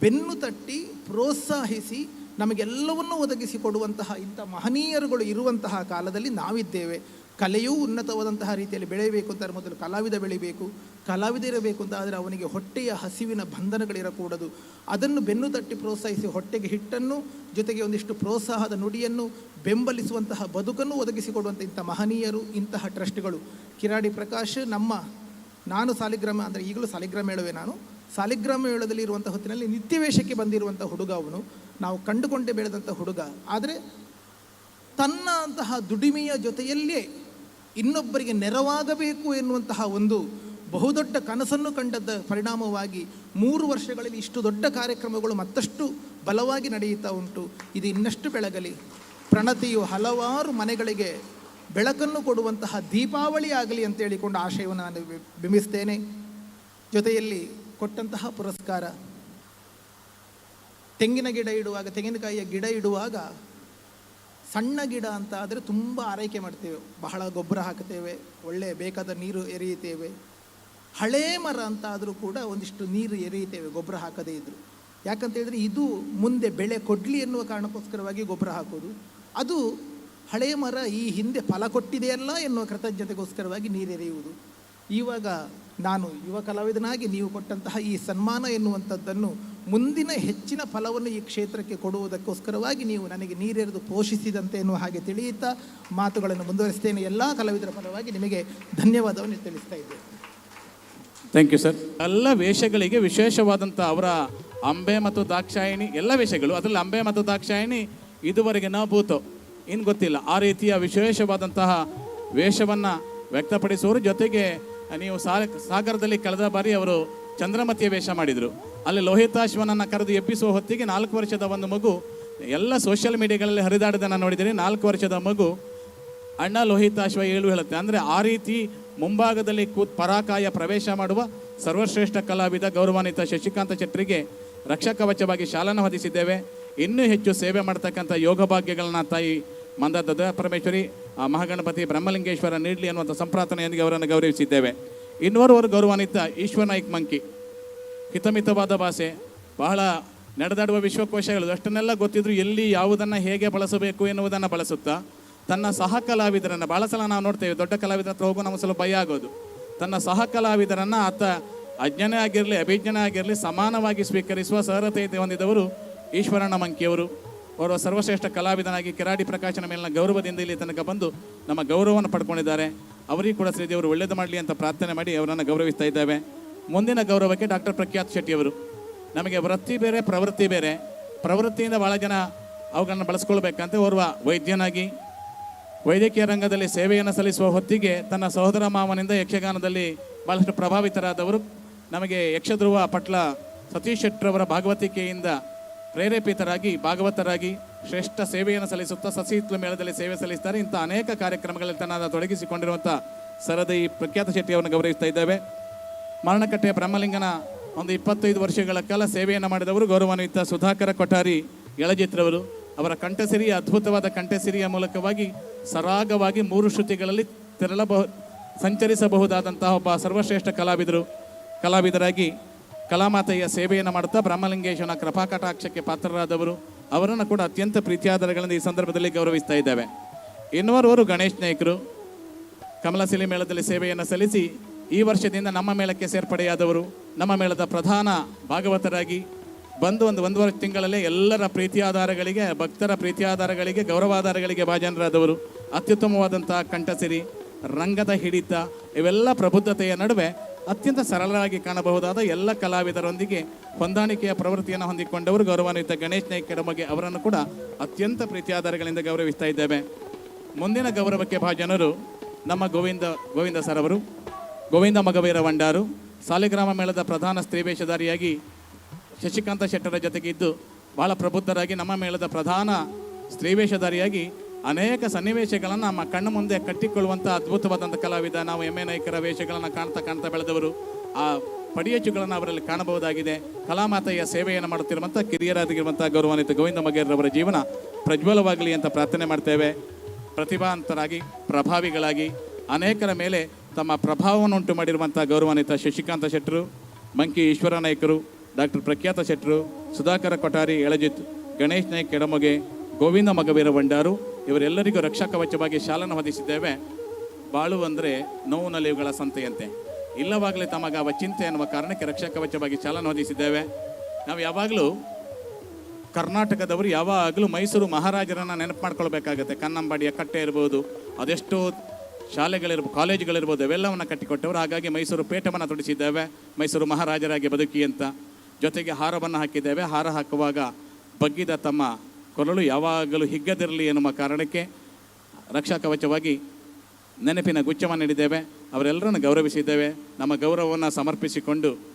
Speaker 2: ಬೆನ್ನು ತಟ್ಟಿ ಪ್ರೋತ್ಸಾಹಿಸಿ ನಮಗೆಲ್ಲವನ್ನೂ ಒದಗಿಸಿ ಕೊಡುವಂತಹ ಇಂಥ ಮಹನೀಯರುಗಳು ಇರುವಂತಹ ಕಾಲದಲ್ಲಿ ನಾವಿದ್ದೇವೆ. ಕಲೆಯೂ ಉನ್ನತವಾದಂತಹ ರೀತಿಯಲ್ಲಿ ಬೆಳೆಯಬೇಕು ಅಂತಾರೆ ಮೊದಲು ಕಲಾವಿದ ಬೆಳಿಬೇಕು. ಕಲಾವಿದ ಇರಬೇಕು ಅಂತ ಆದರೆ ಅವನಿಗೆ ಹೊಟ್ಟೆಯ ಹಸಿವಿನ ಬಂಧನಗಳಿರಕೂಡದು. ಅದನ್ನು ಬೆನ್ನು ತಟ್ಟಿ ಪ್ರೋತ್ಸಾಹಿಸಿ ಹೊಟ್ಟೆಗೆ ಹಿಟ್ಟನ್ನು, ಜೊತೆಗೆ ಒಂದಿಷ್ಟು ಪ್ರೋತ್ಸಾಹದ ನುಡಿಯನ್ನು, ಬೆಂಬಲಿಸುವಂತಹ ಬದುಕನ್ನು ಒದಗಿಸಿಕೊಡುವಂಥ ಇಂಥ ಮಹನೀಯರು ಇಂತಹ ಟ್ರಸ್ಟ್ಗಳು. ಕಿರಾಡಿ ಪ್ರಕಾಶ್ ನಮ್ಮ ನಾನು ಸಾಲಿಗ್ರಾಮ ಅಂದರೆ ಈಗಲೂ ಸಾಲಿಗ್ರಾಮ ಹೇಳುವೆ ನಾನು. ಸಾಲಿಗ್ರಾಮ ಹೇಳೋದಲ್ಲಿ ಇರುವಂಥ ಹೊತ್ತಿನಲ್ಲಿ ನಿತ್ಯವೇಷಕ್ಕೆ ಬಂದಿರುವಂಥ ಹುಡುಗ ಅವನು. ನಾವು ಕಂಡುಕೊಂಡೇ ಬೆಳೆದಂಥ ಹುಡುಗ. ಆದರೆ ತನ್ನ ಅಂತಹ ದುಡಿಮೆಯ ಜೊತೆಯಲ್ಲೇ ಇನ್ನೊಬ್ಬರಿಗೆ ನೆರವಾಗಬೇಕು ಎನ್ನುವಂತಹ ಒಂದು ಬಹುದೊಡ್ಡ ಕನಸನ್ನು ಕಂಡದ್ದ ಪರಿಣಾಮವಾಗಿ ಮೂರು ವರ್ಷಗಳಲ್ಲಿ ಇಷ್ಟು ದೊಡ್ಡ ಕಾರ್ಯಕ್ರಮಗಳು ಮತ್ತಷ್ಟು ಬಲವಾಗಿ ನಡೆಯುತ್ತಾ ಉಂಟು. ಇದು ಇನ್ನಷ್ಟು ಬೆಳಗಲಿ. ಪ್ರಣತಿಯು ಹಲವಾರು ಮನೆಗಳಿಗೆ ಬೆಳಕನ್ನು ಕೊಡುವಂತಹ ದೀಪಾವಳಿ ಆಗಲಿ ಅಂತ ಹೇಳಿಕೊಂಡು ಆಶಯವನ್ನು ನಾನು ಬಿಂಬಿಸ್ತೇನೆ. ಜೊತೆಯಲ್ಲಿ ಕೊಟ್ಟಂತಹ ಪುರಸ್ಕಾರ. ತೆಂಗಿನ ಗಿಡ ಇಡುವಾಗ, ತೆಂಗಿನಕಾಯಿಯ ಗಿಡ ಇಡುವಾಗ ಸಣ್ಣ ಗಿಡ ಅಂತ ಆದರೆ ತುಂಬ ಆರೈಕೆ ಮಾಡ್ತೇವೆ. ಬಹಳ ಗೊಬ್ಬರ ಹಾಕ್ತೇವೆ ಒಳ್ಳೆ ಬೇಕಾದ ನೀರು ಎರೆಯುತ್ತೇವೆ. ಹಳೇ ಮರ ಅಂತ ಆದರೂ ಕೂಡ ಒಂದಿಷ್ಟು ನೀರು ಎರೆಯುತ್ತೇವೆ, ಗೊಬ್ಬರ ಹಾಕದೇ ಇದ್ದರು ಯಾಕಂತ ಹೇಳಿದ್ರೆ ಇದು ಮುಂದೆ ಬೆಳೆ ಕೊಡಲಿ ಎನ್ನುವ ಕಾರಣಕ್ಕೋಸ್ಕರವಾಗಿ ಗೊಬ್ಬರ ಹಾಕೋದು ಅದು ಹಳೇ ಮರ ಈ ಹಿಂದೆ ಫಲ ಕೊಟ್ಟಿದೆಯಲ್ಲ ಎನ್ನುವ ಕೃತಜ್ಞತೆಗೋಸ್ಕರವಾಗಿ ನೀರೆರೆಯುವುದು. ಇವಾಗ ನಾನು ಯುವ ಕಲಾವಿದನಾಗಿ ನೀವು ಕೊಟ್ಟಂತಹ ಈ ಸನ್ಮಾನ ಎನ್ನುವಂಥದ್ದನ್ನು ಮುಂದಿನ ಹೆಚ್ಚಿನ ಫಲವನ್ನು ಈ ಕ್ಷೇತ್ರಕ್ಕೆ ಕೊಡುವುದಕ್ಕೋಸ್ಕರವಾಗಿ ನೀವು ನನಗೆ ನೀರೆರೆದು ಪೋಷಿಸಿದಂತೆ ಎನ್ನುವ ಹಾಗೆ ತಿಳಿಯುತ್ತಾ ಮಾತುಗಳನ್ನು ಮುಂದುವರಿಸ್ತೇನೆ. ಎಲ್ಲ ಕಲಾವಿದರ ಫಲವಾಗಿ ನಿಮಗೆ ಧನ್ಯವಾದವನ್ನು ತಿಳಿಸ್ತಾ ಇದ್ದೇನೆ.
Speaker 1: ಥ್ಯಾಂಕ್ ಯು ಸರ್ ಎಲ್ಲ ವೇಷಗಳಿಗೆ ವಿಶೇಷವಾದಂಥ ಅವರ ಅಂಬೆ ಮತ್ತು ದಾಕ್ಷಾಯಿಣಿ, ಎಲ್ಲ ವೇಷಗಳು, ಅದರಲ್ಲಿ ಅಂಬೆ ಮತ್ತು ದಾಕ್ಷಾಯಿಣಿ ಇದುವರೆಗೆ ನ ಭೂತೋ. ಇನ್ನು ಗೊತ್ತಿಲ್ಲ. ಆ ರೀತಿಯ ವಿಶೇಷವಾದಂತಹ ವೇಷವನ್ನು ವ್ಯಕ್ತಪಡಿಸುವರು. ಜೊತೆಗೆ ನೀವು ಸಾಗ ಸಾಗರದಲ್ಲಿ ಕಳೆದ ಬಾರಿ ಅವರು ಚಂದ್ರಮತಿಯ ವೇಷ ಮಾಡಿದರು. ಅಲ್ಲಿ ಲೋಹಿತಾಶ್ವನನ್ನು ಕರೆದು ಎಬ್ಬಿಸುವ ಹೊತ್ತಿಗೆ ನಾಲ್ಕು ವರ್ಷದ ಒಂದು ಮಗು, ಎಲ್ಲ ಸೋಷಿಯಲ್ ಮೀಡಿಯಾಗಳಲ್ಲಿ ಹರಿದಾಡೋದನ್ನು ನೋಡಿದರೆ ನಾಲ್ಕು ವರ್ಷದ ಮಗು ಅಣ್ಣ ಲೋಹಿತಾಶ್ವ ಏಳು ಹೇಳುತ್ತೆ. ಅಂದರೆ ಆ ರೀತಿ ಮುಂಭಾಗದಲ್ಲಿ ಕೂತ್ ಪರಾಕಾಯ ಪ್ರವೇಶ ಮಾಡುವ ಸರ್ವಶ್ರೇಷ್ಠ ಕಲಾವಿದ ಗೌರವಾನ್ವಿತ ಶಶಿಕಾಂತ ಚಟ್ರಿಗೆ ರಕ್ಷಕವಚವಾಗಿ ಶಾಲನ ಹೊದಿಸಿದ್ದೇವೆ. ಇನ್ನೂ ಹೆಚ್ಚು ಸೇವೆ ಮಾಡ್ತಕ್ಕಂಥ ಯೋಗ ಭಾಗ್ಯಗಳನ್ನ ತಾಯಿ ಮಂದದ ಪರಮೇಶ್ವರಿ ಆ ಮಹಾಗಣಪತಿ ಬ್ರಹ್ಮಲಿಂಗೇಶ್ವರ ನೀಡಲಿ ಅನ್ನುವಂಥ ಸಂಪ್ರಾರ್ಥನೆಯೊಂದಿಗೆ ಅವರನ್ನು ಗೌರವಿಸಿದ್ದೇವೆ. ಇನ್ನೋರ್ವರು ಗೌರವಾನ್ವಿತ ಈಶ್ವರ ನಾಯ್ಕ್ ಮಂಕಿ. ಹಿತಮಿತವಾದ ಭಾಷೆ, ಬಹಳ ನಡೆದಾಡುವ ವಿಶ್ವಕೋಶಗಳು, ಅಷ್ಟನ್ನೆಲ್ಲ ಗೊತ್ತಿದ್ರು ಎಲ್ಲಿ ಯಾವುದನ್ನು ಹೇಗೆ ಬಳಸಬೇಕು ಎನ್ನುವುದನ್ನು ಬಳಸುತ್ತಾ, ತನ್ನ ಸಹ ಕಲಾವಿದರನ್ನು ಭಾಳ ಸಲ ನಾವು ನೋಡ್ತೇವೆ, ದೊಡ್ಡ ಕಲಾವಿದರ ಹತ್ರ ಹೋಗೋ ನಮ್ಮ ಸ್ವಲ್ಪ ಭಯ ಆಗೋದು. ತನ್ನ ಸಹ ಕಲಾವಿದರನ್ನು ಆತ ಅಜ್ಞನೇ ಆಗಿರಲಿ, ಅಭಿಜ್ಞನೇ ಆಗಿರಲಿ, ಸಮಾನವಾಗಿ ಸ್ವೀಕರಿಸುವ ಸಹರತೆ ಹೊಂದಿದವರು ಈಶ್ವರಣ್ಣ ಮಂಕಿಯವರು ಅವರು ಸರ್ವಶ್ರೇಷ್ಠ ಕಲಾವಿದನಾಗಿ ಕಿರಾಡಿ ಪ್ರಕಾಶನ ಮೇಲಿನ ಗೌರವದಿಂದ ಇಲ್ಲಿ ತನಕ ಬಂದು ನಮ್ಮ ಗೌರವವನ್ನು ಪಡ್ಕೊಂಡಿದ್ದಾರೆ. ಅವರಿಗೂ ಕೂಡ ಶ್ರೀದೇವರು ಒಳ್ಳೇದು ಮಾಡಲಿ ಅಂತ ಪ್ರಾರ್ಥನೆ ಮಾಡಿ ಅವರನ್ನು ಗೌರವಿಸ್ತಾ ಇದ್ದೇವೆ. ಮುಂದಿನ ಗೌರವಕ್ಕೆ ಡಾಕ್ಟರ್ ಪ್ರಖ್ಯಾತ್ ಶೆಟ್ಟಿಯವರು ನಮಗೆ ವೃತ್ತಿ ಬೇರೆ, ಪ್ರವೃತ್ತಿ ಬೇರೆ. ಪ್ರವೃತ್ತಿಯಿಂದ ಭಾಳ ಜನ ಅವುಗಳನ್ನು ಬಳಸ್ಕೊಳ್ಬೇಕಂತ ಓರ್ವ ವೈದ್ಯನಾಗಿ, ವೈದ್ಯಕೀಯ ರಂಗದಲ್ಲಿ ಸೇವೆಯನ್ನು ಸಲ್ಲಿಸುವ ಹೊತ್ತಿಗೆ ತನ್ನ ಸಹೋದರ ಮಾವನಿಂದ ಯಕ್ಷಗಾನದಲ್ಲಿ ಭಾಳಷ್ಟು ಪ್ರಭಾವಿತರಾದವರು. ನಮಗೆ ಯಕ್ಷಧ್ರುವ ಪಟ್ಲ ಸತೀಶ್ ಶೆಟ್ಟರವರ ಭಾಗವತಿಕೆಯಿಂದ ಪ್ರೇರೇಪಿತರಾಗಿ, ಭಾಗವತರಾಗಿ ಶ್ರೇಷ್ಠ ಸೇವೆಯನ್ನು ಸಲ್ಲಿಸುತ್ತಾ ಸಸಿತ್ವ ಮೇಳದಲ್ಲಿ ಸೇವೆ ಸಲ್ಲಿಸುತ್ತಾರೆ ಇಂಥ ಅನೇಕ ಕಾರ್ಯಕ್ರಮಗಳಲ್ಲಿ ತನ್ನ ತೊಡಗಿಸಿಕೊಂಡಿರುವಂಥ ಸರದಿ ಪ್ರಖ್ಯಾತ ಶೆಟ್ಟಿಯವರನ್ನು ಗೌರವಿಸ್ತಾ ಇದ್ದೇವೆ. ಮರಣಕಟ್ಟೆಯ ಬ್ರಹ್ಮಲಿಂಗನ ಒಂದು ಇಪ್ಪತ್ತೈದು ವರ್ಷಗಳ ಕಾಲ ಸೇವೆಯನ್ನು ಮಾಡಿದವರು ಗೌರವಾನ್ವಿತ ಸುಧಾಕರ ಕೊಠಾರಿ ಎಳಜಿತ್ರವರು ಅವರ ಕಂಠಸಿರಿಯ, ಅದ್ಭುತವಾದ ಕಂಠಸಿರಿಯ ಮೂಲಕವಾಗಿ ಸರಾಗವಾಗಿ ಮೂರು ಶ್ರುತಿಗಳಲ್ಲಿ ತೆರಳಬಹು ಸಂಚರಿಸಬಹುದಾದಂತಹ ಒಬ್ಬ ಸರ್ವಶ್ರೇಷ್ಠ ಕಲಾವಿದರು, ಕಲಾವಿದರಾಗಿ ಕಲಾಮಾತೆಯ ಸೇವೆಯನ್ನು ಮಾಡುತ್ತಾ ಬ್ರಹ್ಮಲಿಂಗೇಶ್ವರನ ಕೃಪಾಕಟಾಕ್ಷಕ್ಕೆ ಪಾತ್ರರಾದವರು. ಅವರನ್ನು ಕೂಡ ಅತ್ಯಂತ ಪ್ರೀತಿಯಾದರಗಳಿಂದ ಈ ಸಂದರ್ಭದಲ್ಲಿ ಗೌರವಿಸ್ತಾ ಇದ್ದೇವೆ. ಇನ್ನೋರ್ವರು ಗಣೇಶ್ ನಾಯಕರು. ಕಮಲಸಿಲಿ ಮೇಳದಲ್ಲಿ ಸೇವೆಯನ್ನು ಸಲ್ಲಿಸಿ ಈ ವರ್ಷದಿಂದ ನಮ್ಮ ಮೇಳಕ್ಕೆ ಸೇರ್ಪಡೆಯಾದವರು. ನಮ್ಮ ಮೇಳದ ಪ್ರಧಾನ ಭಾಗವತರಾಗಿ ಬಂದು ಒಂದು ಒಂದೂವರೆ ತಿಂಗಳಲ್ಲೇ ಎಲ್ಲರ ಪ್ರೀತಿಯಾಧಾರಗಳಿಗೆ ಭಕ್ತರ ಪ್ರೀತಿಯಾಧಾರಗಳಿಗೆ ಗೌರವಾಧಾರಗಳಿಗೆ ಭಾಜನರಾದವರು. ಅತ್ಯುತ್ತಮವಾದಂತಹ ಕಂಠಸಿರಿ, ರಂಗದ ಹಿಡಿತ, ಇವೆಲ್ಲ ಪ್ರಬುದ್ಧತೆಯ ನಡುವೆ ಅತ್ಯಂತ ಸರಳವಾಗಿ ಕಾಣಬಹುದಾದ ಎಲ್ಲ ಕಲಾವಿದರೊಂದಿಗೆ ಹೊಂದಾಣಿಕೆಯ ಪ್ರವೃತ್ತಿಯನ್ನು ಹೊಂದಿಕೊಂಡವರು ಗೌರವಾನ್ವಿತ ಗಣೇಶ್ ನಾಯ್ಕ ಕೆಡಮಗೆ ಅವರನ್ನು ಕೂಡ ಅತ್ಯಂತ ಪ್ರೀತಿಯಾಧಾರಗಳಿಂದ ಗೌರವಿಸ್ತಾ ಇದ್ದೇವೆ. ಮುಂದಿನ ಗೌರವಕ್ಕೆ ಭಾಜನರು ನಮ್ಮ ಗೋವಿಂದ ಗೋವಿಂದ ಸರ್ ಅವರು, ಗೋವಿಂದ ಮಗವೀರ ವಂಡಾರು ಸಾಲಿಗ್ರಾಮ ಮೇಳದ ಪ್ರಧಾನ ಸ್ತ್ರೀ ವೇಷಧಾರಿಯಾಗಿ ಶಶಿಕಾಂತ ಶೆಟ್ಟರ ಜೊತೆಗೆ ಇದ್ದು ಬಹಳ ಪ್ರಬುದ್ಧರಾಗಿ ನಮ್ಮ ಮೇಳದ ಪ್ರಧಾನ ಸ್ತ್ರೀ ವೇಷಧಾರಿಯಾಗಿ ಅನೇಕ ಸನ್ನಿವೇಶಗಳನ್ನು ನಮ್ಮ ಕಣ್ಣು ಮುಂದೆ ಕಟ್ಟಿಕೊಳ್ಳುವಂಥ ಅದ್ಭುತವಾದಂಥ ಕಲಾವಿದ ನಾವು ಎಮ್ಮೆ ನಾಯಕರ ವೇಷಗಳನ್ನು ಕಾಣ್ತಾ ಕಾಣ್ತಾ ಬೆಳೆದವರು. ಆ ಪಡಿಯಚ್ಚುಗಳನ್ನು ಅವರಲ್ಲಿ ಕಾಣಬಹುದಾಗಿದೆ. ಕಲಾಮಾತೆಯ ಸೇವೆಯನ್ನು ಮಾಡುತ್ತಿರುವಂಥ ಕಿರಿಯರಾಗಿರುವಂಥ ಗೌರವಾನ್ವಿತ ಗೋವಿಂದ ಮಗೇರವರ ಜೀವನ ಪ್ರಜ್ವಲವಾಗಲಿ ಅಂತ ಪ್ರಾರ್ಥನೆ ಮಾಡ್ತೇವೆ. ಪ್ರತಿಭಾವಂತರಾಗಿ, ಪ್ರಭಾವಿಗಳಾಗಿ, ಅನೇಕರ ಮೇಲೆ ತಮ್ಮ ಪ್ರಭಾವವನ್ನು ಉಂಟು ಮಾಡಿರುವಂಥ ಗೌರವಾನ್ವಿತ ಶಶಿಕಾಂತ ಶೆಟ್ಟರು, ಮಂಕಿ ಈಶ್ವರ ನಾಯಕರು, ಡಾಕ್ಟರ್ ಪ್ರಖ್ಯಾತ ಶೆಟ್ಟರು, ಸುಧಾಕರ ಕೊಠಾರಿ ಎಳಜಿತ್, ಗಣೇಶ್ ನಾಯಕ್ ಎಡಮೊಗೆ, ಗೋವಿಂದ ಮಗವೀರ ಭಂಡಾರು ಇವರೆಲ್ಲರಿಗೂ ರಕ್ಷಾ ಕವಚವಾಗಿ ಶಾಲನ ಹೊದಿಸಿದ್ದೇವೆ. ಬಾಳು ಅಂದರೆ ನೋವು ನಲಿವುಗಳ ಸಂತೆಯಂತೆ. ಇಲ್ಲವಾಗಲೇ ತಮಗಾವ ಚಿಂತೆ ಎನ್ನುವ ಕಾರಣಕ್ಕೆ ರಕ್ಷಾ ಕವಚವಾಗಿ ಶಾಲನ್ನು ಹೊದಿಸಿದ್ದೇವೆ. ನಾವು ಯಾವಾಗಲೂ ಕರ್ನಾಟಕದವರು ಯಾವಾಗಲೂ ಮೈಸೂರು ಮಹಾರಾಜರನ್ನು ನೆನಪು ಮಾಡ್ಕೊಳ್ಬೇಕಾಗತ್ತೆ ಕನ್ನಂಬಾಡಿಯ ಕಟ್ಟೆ ಇರ್ಬೋದು, ಅದೆಷ್ಟೋ ಶಾಲೆಗಳಿರ್ಬೋದು ಕಾಲೇಜುಗಳಿರ್ಬೋದು, ಅವೆಲ್ಲವನ್ನು ಕಟ್ಟಿಕೊಟ್ಟವರು. ಹಾಗಾಗಿ ಮೈಸೂರು ಪೇಟವನ್ನು ತೊಡಿಸಿದ್ದೇವೆ. ಮೈಸೂರು ಮಹಾರಾಜರಾಗಿ ಬದುಕಿ ಅಂತ ಜೊತೆಗೆ ಹಾರವನ್ನು ಹಾಕಿದ್ದೇವೆ. ಹಾರ ಹಾಕುವಾಗ ಬಗ್ಗಿದ ತಮ್ಮ ಕೊರಳು ಯಾವಾಗಲೂ ಹಿಗ್ಗದಿರಲಿ ಎನ್ನುವ ಕಾರಣಕ್ಕೆ ರಕ್ಷಾ ಕವಚವಾಗಿ ನೆನಪಿನ ಗುಚ್ಛವನ್ನು ನೀಡಿದ್ದೇವೆ. ಅವರೆಲ್ಲರನ್ನು ಗೌರವಿಸಿದ್ದೇವೆ. ನಮ್ಮ ಗೌರವವನ್ನು ಸಮರ್ಪಿಸಿಕೊಂಡು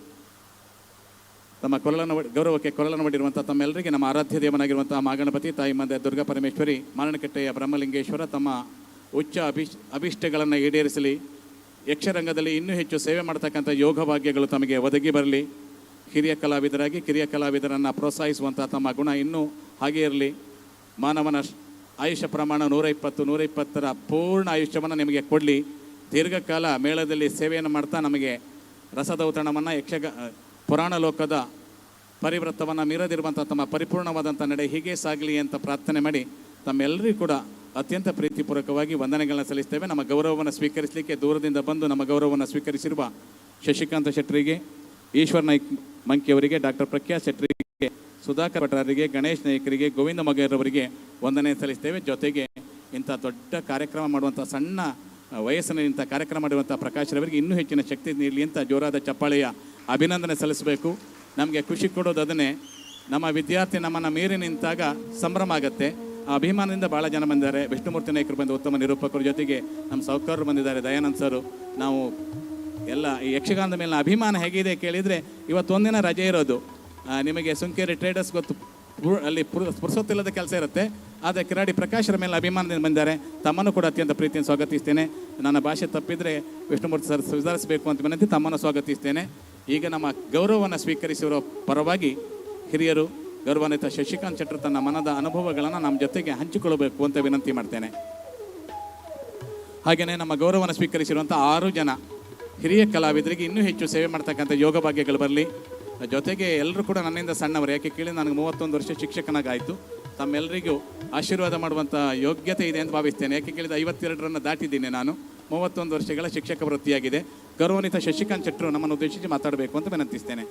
Speaker 1: ತಮ್ಮ ಕೊರಳನ್ನು ಗೌರವಕ್ಕೆ ಕೊರಳನ್ನು ಮಾಡಿರುವಂಥ ತಮ್ಮೆಲ್ಲರಿಗೆ ನಮ್ಮ ಆರಾಧ್ಯ ದೇವನಾಗಿರುವಂಥ ಮಾಗಣಪತಿ ತಾಯಿ ಮಂದೆ ದುರ್ಗಾ ಪರಮೇಶ್ವರಿ, ಮಾರಣಕಟ್ಟೆಯ ಬ್ರಹ್ಮಲಿಂಗೇಶ್ವರ ತಮ್ಮ ಉಚ್ಚ ಅಭಿಷ್ ಅಭಿಷ್ಟಗಳನ್ನು ಈಡೇರಿಸಲಿ. ಯಕ್ಷರಂಗದಲ್ಲಿ ಇನ್ನೂ ಹೆಚ್ಚು ಸೇವೆ ಮಾಡ್ತಕ್ಕಂಥ ಯೋಗ ಭಾಗ್ಯಗಳು ತಮಗೆ ಒದಗಿ ಬರಲಿ. ಹಿರಿಯ ಕಲಾವಿದರಾಗಿ ಕಿರಿಯ ಕಲಾವಿದರನ್ನು ಪ್ರೋತ್ಸಾಹಿಸುವಂಥ ತಮ್ಮ ಗುಣ ಇನ್ನೂ ಹಾಗೇ ಇರಲಿ. ಮಾನವನ ಆಯುಷ್ಯ ಪ್ರಮಾಣ ನೂರ ಇಪ್ಪತ್ತು ನೂರ ಇಪ್ಪತ್ತರ ಪೂರ್ಣ ಆಯುಷ್ಯವನ್ನು ನಿಮಗೆ ಕೊಡಲಿ. ದೀರ್ಘಕಾಲ ಮೇಳದಲ್ಲಿ ಸೇವೆಯನ್ನು ಮಾಡ್ತಾ ನಮಗೆ ರಸದೌತಣವನ್ನು ಯಕ್ಷಗ ಪುರಾಣ ಲೋಕದ ಪರಿವೃತ್ತವನ್ನು ಮೀರದಿರುವಂಥ ತಮ್ಮ ಪರಿಪೂರ್ಣವಾದಂಥ ನಡೆ ಹೀಗೆ ಸಾಗಲಿ ಅಂತ ಪ್ರಾರ್ಥನೆ ಮಾಡಿ ತಮ್ಮೆಲ್ಲರಿಗೂ ಕೂಡ ಅತ್ಯಂತ ಪ್ರೀತಿಪೂರ್ವಕವಾಗಿ ವಂದನೆಗಳನ್ನು ಸಲ್ಲಿಸ್ತೇವೆ. ನಮ್ಮ ಗೌರವವನ್ನು ಸ್ವೀಕರಿಸಲಿಕ್ಕೆ ದೂರದಿಂದ ಬಂದು ನಮ್ಮ ಗೌರವವನ್ನು ಸ್ವೀಕರಿಸಿರುವ ಶಶಿಕಾಂತ ಶೆಟ್ಟರಿಗೆ ಈಶ್ವರ್ ನಾಯ್ಕ್ ಮಂಕಿಯವರಿಗೆ ಡಾಕ್ಟರ್ ಪ್ರಖ್ಯಾತ್ ಶೆಟ್ಟರಿಗೆ ಸುಧಾಕರ್ ಭಟ್ರಾರಿಗೆ ಗಣೇಶ್ ನಾಯ್ಕರಿಗೆ ಗೋವಿಂದ ಮಗೇರವರಿಗೆ ವಂದನೆ ಸಲ್ಲಿಸ್ತೇವೆ. ಜೊತೆಗೆ ಇಂಥ ದೊಡ್ಡ ಕಾರ್ಯಕ್ರಮ ಮಾಡುವಂಥ ಸಣ್ಣ ಆ, ವಯಸ್ಸಿನ ಇಂಥ ಕಾರ್ಯಕ್ರಮ ಮಾಡಿರುವಂಥ ಪ್ರಕಾಶ್ ರವರಿಗೆ ಇನ್ನೂ ಹೆಚ್ಚಿನ ಶಕ್ತಿ ನೀಡಲಿ ಅಂತ ಜೋರಾದ ಚಪ್ಪಾಳೆಯ ಅಭಿನಂದನೆ ಸಲ್ಲಿಸಬೇಕು. ನಮಗೆ ಖುಷಿ ಕೊಡೋದು ಅದನ್ನೇ. ನಮ್ಮ ವಿದ್ಯಾರ್ಥಿ ನಮ್ಮನ್ನು ಮೀರಿ ನಿಂತಾಗ ಸಂಭ್ರಮ ಆಗುತ್ತೆ. ಆ ಅಭಿಮಾನದಿಂದ ಭಾಳ ಜನ ಬಂದಿದ್ದಾರೆ. ವಿಷ್ಣುಮೂರ್ತಿ ನಾಯಕರು ಬಂದು ಉತ್ತಮ ನಿರೂಪಕರು ಜೊತೆಗೆ ನಮ್ಮ ಸೌಕರ್ಯರು ಬಂದಿದ್ದಾರೆ. ದಯಾನಂದ್ ಸರು ನಾವು ಎಲ್ಲ ಈ ಯಕ್ಷಗಾನದ ಮೇಲಿನ ಅಭಿಮಾನ ಹೇಗಿದೆ ಕೇಳಿದರೆ ಇವತ್ತೊಂದಿನ ರಜೆ ಇರೋದು. ನಿಮಗೆ ಸುಂಕೇರಿ ಟ್ರೇಡರ್ಸ್ ಗೊತ್ತು ಅಲ್ಲಿ ಪುರ್- ಪುರ್ಸೊತ್ತಿಲ್ಲದ ಕೆಲಸ ಇರುತ್ತೆ. ಆದರೆ ಕಿರಾಡಿ ಪ್ರಕಾಶರ ಮೇಲೆ ಅಭಿಮಾನದಿಂದ ಬಂದಿದ್ದಾರೆ. ತಮ್ಮನ್ನು ಕೂಡ ಅತ್ಯಂತ ಪ್ರೀತಿಯನ್ನು ಸ್ವಾಗತಿಸ್ತೇನೆ. ನನ್ನ ಭಾಷೆ ತಪ್ಪಿದರೆ ವಿಷ್ಣುಮೂರ್ತಿ ಸರ್ ಸುಧಾರಿಸಬೇಕು ಅಂತ ವಿನಂತಿ ತಮ್ಮನ್ನು ಸ್ವಾಗತಿಸ್ತೇನೆ. ಈಗ ನಮ್ಮ ಗೌರವವನ್ನು ಸ್ವೀಕರಿಸಿರೋ ಪರವಾಗಿ ಹಿರಿಯರು, ಗೌರವಾನ್ವಿತ ಶಶಿಕಾಂತ್ ಶೆಟ್ಟರು ತನ್ನ ಮನದ ಅನುಭವಗಳನ್ನು ನಮ್ಮ ಜೊತೆಗೆ ಹಂಚಿಕೊಳ್ಳಬೇಕು ಅಂತ ವಿನಂತಿ ಮಾಡ್ತೇನೆ. ಹಾಗೆಯೇ ನಮ್ಮ ಗೌರವವನ್ನು ಸ್ವೀಕರಿಸಿರುವಂಥ ಆರು ಜನ ಹಿರಿಯ ಕಲಾವಿದರಿಗೆ ಇನ್ನೂ ಹೆಚ್ಚು ಸೇವೆ ಮಾಡ್ತಕ್ಕಂಥ ಯೋಗ ಭಾಗ್ಯಗಳು ಬರಲಿ. ಜೊತೆಗೆ ಎಲ್ಲರೂ ಕೂಡ ನನ್ನಿಂದ ಸಣ್ಣವರು, ಯಾಕೆ ಕೇಳಿ ನನಗೆ ಮೂವತ್ತೊಂದು ವರ್ಷ ಶಿಕ್ಷಕನಾಗಾಯಿತು. ತಮ್ಮೆಲ್ಲರಿಗೂ ಆಶೀರ್ವಾದ ಮಾಡುವಂಥ ಯೋಗ್ಯತೆ ಇದೆ ಅಂತ ಭಾವಿಸ್ತೇನೆ. ಯಾಕೆ ಕೇಳಿದ ಐವತ್ತೆರಡರನ್ನು ದಾಟಿದ್ದೀನಿ ನಾನು. ಮೂವತ್ತೊಂದು ವರ್ಷಗಳ ಶಿಕ್ಷಕ ವೃತ್ತಿಯಾಗಿದೆ. ಗೌರವಾನ್ವಿತ ಶಶಿಕಾಂತ್ ಶೆಟ್ಟರು ನಮ್ಮನ್ನು ಉದ್ದೇಶಿಸಿ ಮಾತಾಡಬೇಕು ಅಂತ ವಿನಂತಿಸ್ತೇನೆ.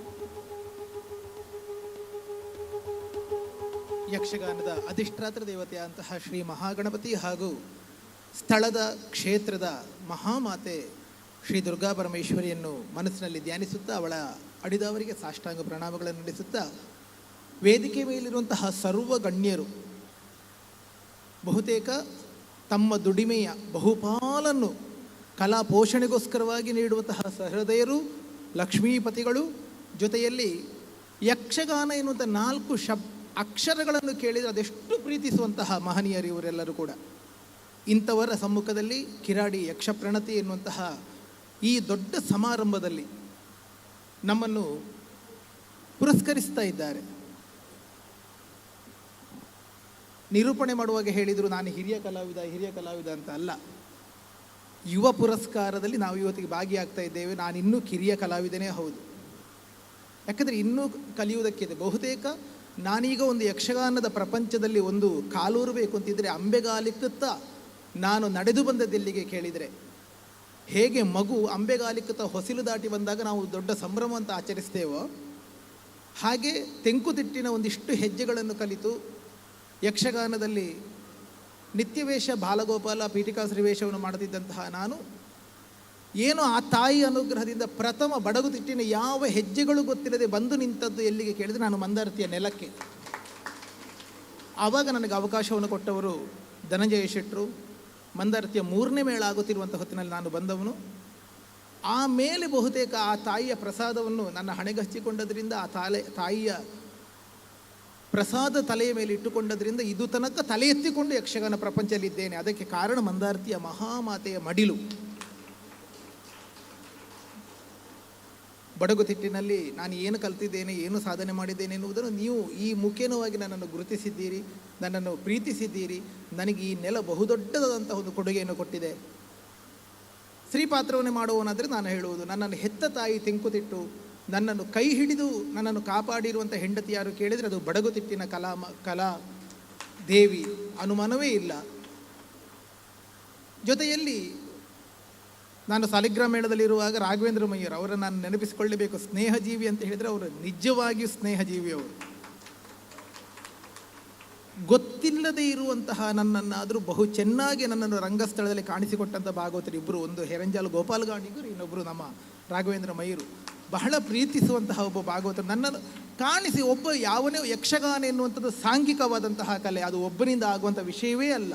Speaker 2: ಯಕ್ಷಗಾನದ ಅಧಿಷ್ಠಾತ್ರ ದೇವತೆಯಂತಹ ಶ್ರೀ ಮಹಾಗಣಪತಿ ಹಾಗೂ ಸ್ಥಳದ ಕ್ಷೇತ್ರದ ಮಹಾಮಾತೆ ಶ್ರೀ ದುರ್ಗಾ ಪರಮೇಶ್ವರಿಯನ್ನು ಮನಸ್ಸಿನಲ್ಲಿ ಧ್ಯಾನಿಸುತ್ತಾ ಅವಳ ಅಡಿದವರಿಗೆ ಸಾಷ್ಟಾಂಗ ಪ್ರಣಾಮಗಳನ್ನು ನಡೆಸುತ್ತಾ ವೇದಿಕೆ ಮೇಲಿರುವಂತಹ ಸರ್ವ ಗಣ್ಯರು, ಬಹುತೇಕ ತಮ್ಮ ದುಡಿಮೆಯ ಬಹುಪಾಲನ್ನು ಕಲಾ ಪೋಷಣೆಗೋಸ್ಕರವಾಗಿ ನೀಡುವಂತಹ ಸಹೃದಯರು, ಲಕ್ಷ್ಮೀಪತಿಗಳು ಜೊತೆಯಲ್ಲಿ ಯಕ್ಷಗಾನ ಎನ್ನುವಂಥ ನಾಲ್ಕು ಶಬ್ ಅಕ್ಷರಗಳನ್ನು ಕೇಳಿದರೆ ಅದೆಷ್ಟು ಪ್ರೀತಿಸುವಂತಹ ಮಹನೀಯರು ಇವರೆಲ್ಲರೂ ಕೂಡ. ಇಂಥವರ ಸಮ್ಮುಖದಲ್ಲಿ ಕಿರಾಡಿ ಯಕ್ಷಪ್ರಣತಿ ಎನ್ನುವಂತಹ ಈ ದೊಡ್ಡ ಸಮಾರಂಭದಲ್ಲಿ ನಮ್ಮನ್ನು ಪುರಸ್ಕರಿಸ್ತಾ ಇದ್ದಾರೆ. ನಿರೂಪಣೆ ಮಾಡುವಾಗ ಹೇಳಿದರು, ನಾನು ಹಿರಿಯ ಕಲಾವಿದ ಹಿರಿಯ ಕಲಾವಿದ ಅಂತ ಅಲ್ಲ. ಯುವ ಪುರಸ್ಕಾರದಲ್ಲಿ ನಾವು ಇವತ್ತಿಗೆ ಭಾಗಿಯಾಗ್ತಾ ಇದ್ದೇವೆ. ನಾನು ಇನ್ನೂ ಕಿರಿಯ ಕಲಾವಿದನೇ ಹೌದು. ಯಾಕಂದರೆ ಇನ್ನೂ ಕಲಿಯುವುದಕ್ಕಿದೆ ಬಹುತೇಕ ನಾನೀಗ ಒಂದು ಯಕ್ಷಗಾನದ ಪ್ರಪಂಚದಲ್ಲಿ ಒಂದು ಕಾಲೂರಬೇಕು ಅಂತಿದ್ದರೆ ಅಂಬೆಗಾಲಿಕ್ಕುತ್ತಾ ನಾನು ನಡೆದು ಬಂದದೆಲ್ಲಿಗೆ ಕೇಳಿದರೆ ಹೇಗೆ ಮಗು ಅಂಬೆಗಾಲಿಕತ ಹೊಸಿಲು ದಾಟಿ ಬಂದಾಗ ನಾವು ದೊಡ್ಡ ಸಂಭ್ರಮ ಅಂತ ಆಚರಿಸ್ತೇವೋ, ಹಾಗೆ ತೆಂಕುತಿಟ್ಟಿನ ಒಂದಿಷ್ಟು ಹೆಜ್ಜೆಗಳನ್ನು ಕಲಿತು ಯಕ್ಷಗಾನದಲ್ಲಿ ನಿತ್ಯವೇಷ ಬಾಲಗೋಪಾಲ ಪೀಠಿಕಾ ವೇಷವನ್ನು ಮಾಡುತ್ತಿದ್ದಂತಹ ನಾನು, ಏನು ಆ ತಾಯಿ ಅನುಗ್ರಹದಿಂದ ಪ್ರಥಮ ಬಡಗುತಿಟ್ಟಿನ ಯಾವ ಹೆಜ್ಜೆಗಳು ಗೊತ್ತಿಲ್ಲದೆ ಬಂದು ನಿಂತದ್ದು ಎಲ್ಲಿಗೆ ಕೇಳಿದರೆ ನಾನು ಮಂದಾರತಿಯ ನೆಲಕ್ಕೆ. ಆವಾಗ ನನಗೆ ಅವಕಾಶವನ್ನು ಕೊಟ್ಟವರು ಧನಂಜಯ ಶೆಟ್ಟರು ಮಂದಾರತಿಯ ಮೂರನೇ ಮೇಳ ಆಗುತ್ತಿರುವಂಥ ಹೊತ್ತಿನಲ್ಲಿ ನಾನು ಬಂದವನು. ಆಮೇಲೆ ಬಹುತೇಕ ಆ ತಾಯಿಯ ಪ್ರಸಾದವನ್ನು ನನ್ನ ಹಣೆಗೆ ಹಚ್ಚಿಕೊಂಡದ್ರಿಂದ ಆ ತಾಲೆ, ತಾಯಿಯ ಪ್ರಸಾದ ತಲೆಯ ಮೇಲೆ ಇಟ್ಟುಕೊಂಡದ್ರಿಂದ ಇದು ತನಕ ತಲೆ ಎತ್ತಿಕೊಂಡು ಯಕ್ಷಗಾನ ಪ್ರಪಂಚದಲ್ಲಿದ್ದೇನೆ. ಅದಕ್ಕೆ ಕಾರಣ ಮಂದಾರತಿಯ ಮಹಾಮಾತೆಯ ಮಡಿಲು. ಬಡಗುತಿಟ್ಟಿನಲ್ಲಿ ನಾನು ಏನು ಕಲ್ತಿದ್ದೇನೆ, ಏನು ಸಾಧನೆ ಮಾಡಿದ್ದೇನೆ ಎನ್ನುವುದನ್ನು ನೀವು ಈ ಮುಖೇನವಾಗಿ ನನ್ನನ್ನು ಗುರುತಿಸಿದ್ದೀರಿ, ನನ್ನನ್ನು ಪ್ರೀತಿಸಿದ್ದೀರಿ. ನನಗೆ ಈ ನೆಲ ಬಹುದೊಡ್ಡದಾದಂಥ ಒಂದು ಕೊಡುಗೆಯನ್ನು ಕೊಟ್ಟಿದೆ. ಸ್ತ್ರೀಪಾತ್ರವನ್ನೇ ಮಾಡುವವನಾದರೆ ನಾನು ಹೇಳುವುದು, ನನ್ನನ್ನು ಹೆತ್ತ ತಾಯಿ ತೆಂಕುತಿಟ್ಟು ನನ್ನನ್ನು ಕೈ ಹಿಡಿದು ನನ್ನನ್ನು ಕಾಪಾಡಿರುವಂಥ ಹೆಂಡತಿ ಯಾರು ಕೇಳಿದರೆ ಅದು ಬಡಗುತಿಟ್ಟಿನ ಕಲಾ ಕಲಾ ದೇವಿ. ಅನುಮಾನವೇ ಇಲ್ಲ. ಜೊತೆಯಲ್ಲಿ ನಾನು ಸಾಲಿಗ್ರಾಮ ಮೇಳದಲ್ಲಿರುವಾಗ ರಾಘವೇಂದ್ರ ಮಯ್ಯರ್ ಅವರ ನಾನು ನೆನಪಿಸಿಕೊಳ್ಳಬೇಕು. ಸ್ನೇಹಜೀವಿ ಅಂತ ಹೇಳಿದರೆ ಅವರು ನಿಜವಾಗಿಯೂ ಸ್ನೇಹಜೀವಿ ಅವರು. ಗೊತ್ತಿಲ್ಲದೆ ಇರುವಂತಹ ನನ್ನನ್ನಾದರೂ ಬಹು ಚೆನ್ನಾಗಿ ನನ್ನನ್ನು ರಂಗಸ್ಥಳದಲ್ಲಿ ಕಾಣಿಸಿಕೊಟ್ಟಂಥ ಭಾಗವತರು ಇಬ್ಬರು ಒಂದು ಹೆರಂಜಾಲ್ ಗೋಪಾಲ್ ಗಾಂಡಿಗರು ಇನ್ನೊಬ್ಬರು ನಮ್ಮ ರಾಘವೇಂದ್ರ ಮಯ್ಯರು ಬಹಳ ಪ್ರೀತಿಸುವಂತಹ ಒಬ್ಬ ಭಾಗವತರು. ನನ್ನನ್ನು ಕಾಣಿಸಿ ಒಬ್ಬ ಯಾವನೇ ಯಕ್ಷಗಾನ ಎನ್ನುವಂಥದ್ದು ಸಾಂಘಿಕವಾದಂತಹ ಕಲೆ, ಅದು ಒಬ್ಬನಿಂದ ಆಗುವಂಥ ವಿಷಯವೇ ಅಲ್ಲ.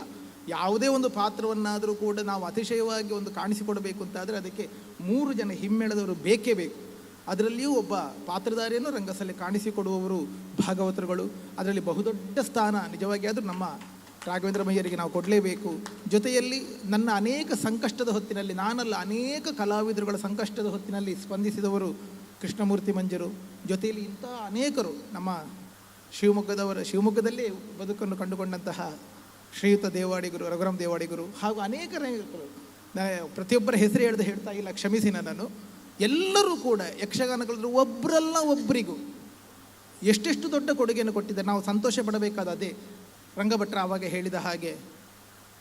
Speaker 2: ಯಾವುದೇ ಒಂದು ಪಾತ್ರವನ್ನಾದರೂ ಕೂಡ ನಾವು ಅತಿಶಯವಾಗಿ ಒಂದು ಕಾಣಿಸಿಕೊಡಬೇಕು ಅಂತಾದರೆ ಅದಕ್ಕೆ ಮೂರು ಜನ ಹಿಮ್ಮೇಳದವರು ಬೇಕೇ ಬೇಕು. ಅದರಲ್ಲಿಯೂ ಒಬ್ಬ ಪಾತ್ರಧಾರಿಯನ್ನು ರಂಗಸಲ್ಲಿ ಕಾಣಿಸಿಕೊಡುವವರು ಭಾಗವತರುಗಳು. ಅದರಲ್ಲಿ ಬಹುದೊಡ್ಡ ಸ್ಥಾನ ನಿಜವಾಗಿ ಆದರೂ ನಮ್ಮ ರಾಘವೇಂದ್ರ ಮಯ್ಯರಿಗೆ ನಾವು ಕೊಡಲೇಬೇಕು. ಜೊತೆಯಲ್ಲಿ ನನ್ನ ಅನೇಕ ಸಂಕಷ್ಟದ ಹೊತ್ತಿನಲ್ಲಿ, ನಾನಲ್ಲ ಅನೇಕ ಕಲಾವಿದರುಗಳ ಸಂಕಷ್ಟದ ಹೊತ್ತಿನಲ್ಲಿ ಸ್ಪಂದಿಸಿದವರು ಕೃಷ್ಣಮೂರ್ತಿ ಮಂಜರು. ಜೊತೆಯಲ್ಲಿ ಇಂಥ ಅನೇಕರು ನಮ್ಮ ಶಿವಮೊಗ್ಗದವರ, ಶಿವಮೊಗ್ಗದಲ್ಲೇ ಬದುಕನ್ನು ಕಂಡುಕೊಂಡಂತಹ ಶ್ರೀಯುತ ದೇವಾಡಿಗರು ರಘುರಾಮ್ ದೇವಾಡಿಗರು ಹಾಗೂ ಅನೇಕ ಪ್ರತಿಯೊಬ್ಬರ ಹೆಸರು ಹೇಳ್ದೆ ಹೇಳ್ತಾ ಇಲ್ಲ, ಕ್ಷಮಿಸಿ ನನ್ನನ್ನು ಎಲ್ಲರೂ ಕೂಡ ಯಕ್ಷಗಾನಗಳಲ್ಲಿ ಒಬ್ಬರಲ್ಲ ಒಬ್ಬರಿಗೂ ಎಷ್ಟೆಷ್ಟು ದೊಡ್ಡ ಕೊಡುಗೆಯನ್ನು ಕೊಟ್ಟಿದ್ದಾರೆ, ನಾವು ಸಂತೋಷ ಪಡಬೇಕಾದ ಅದೇ ರಂಗಭಟ್ರ ಆವಾಗ ಹೇಳಿದ ಹಾಗೆ,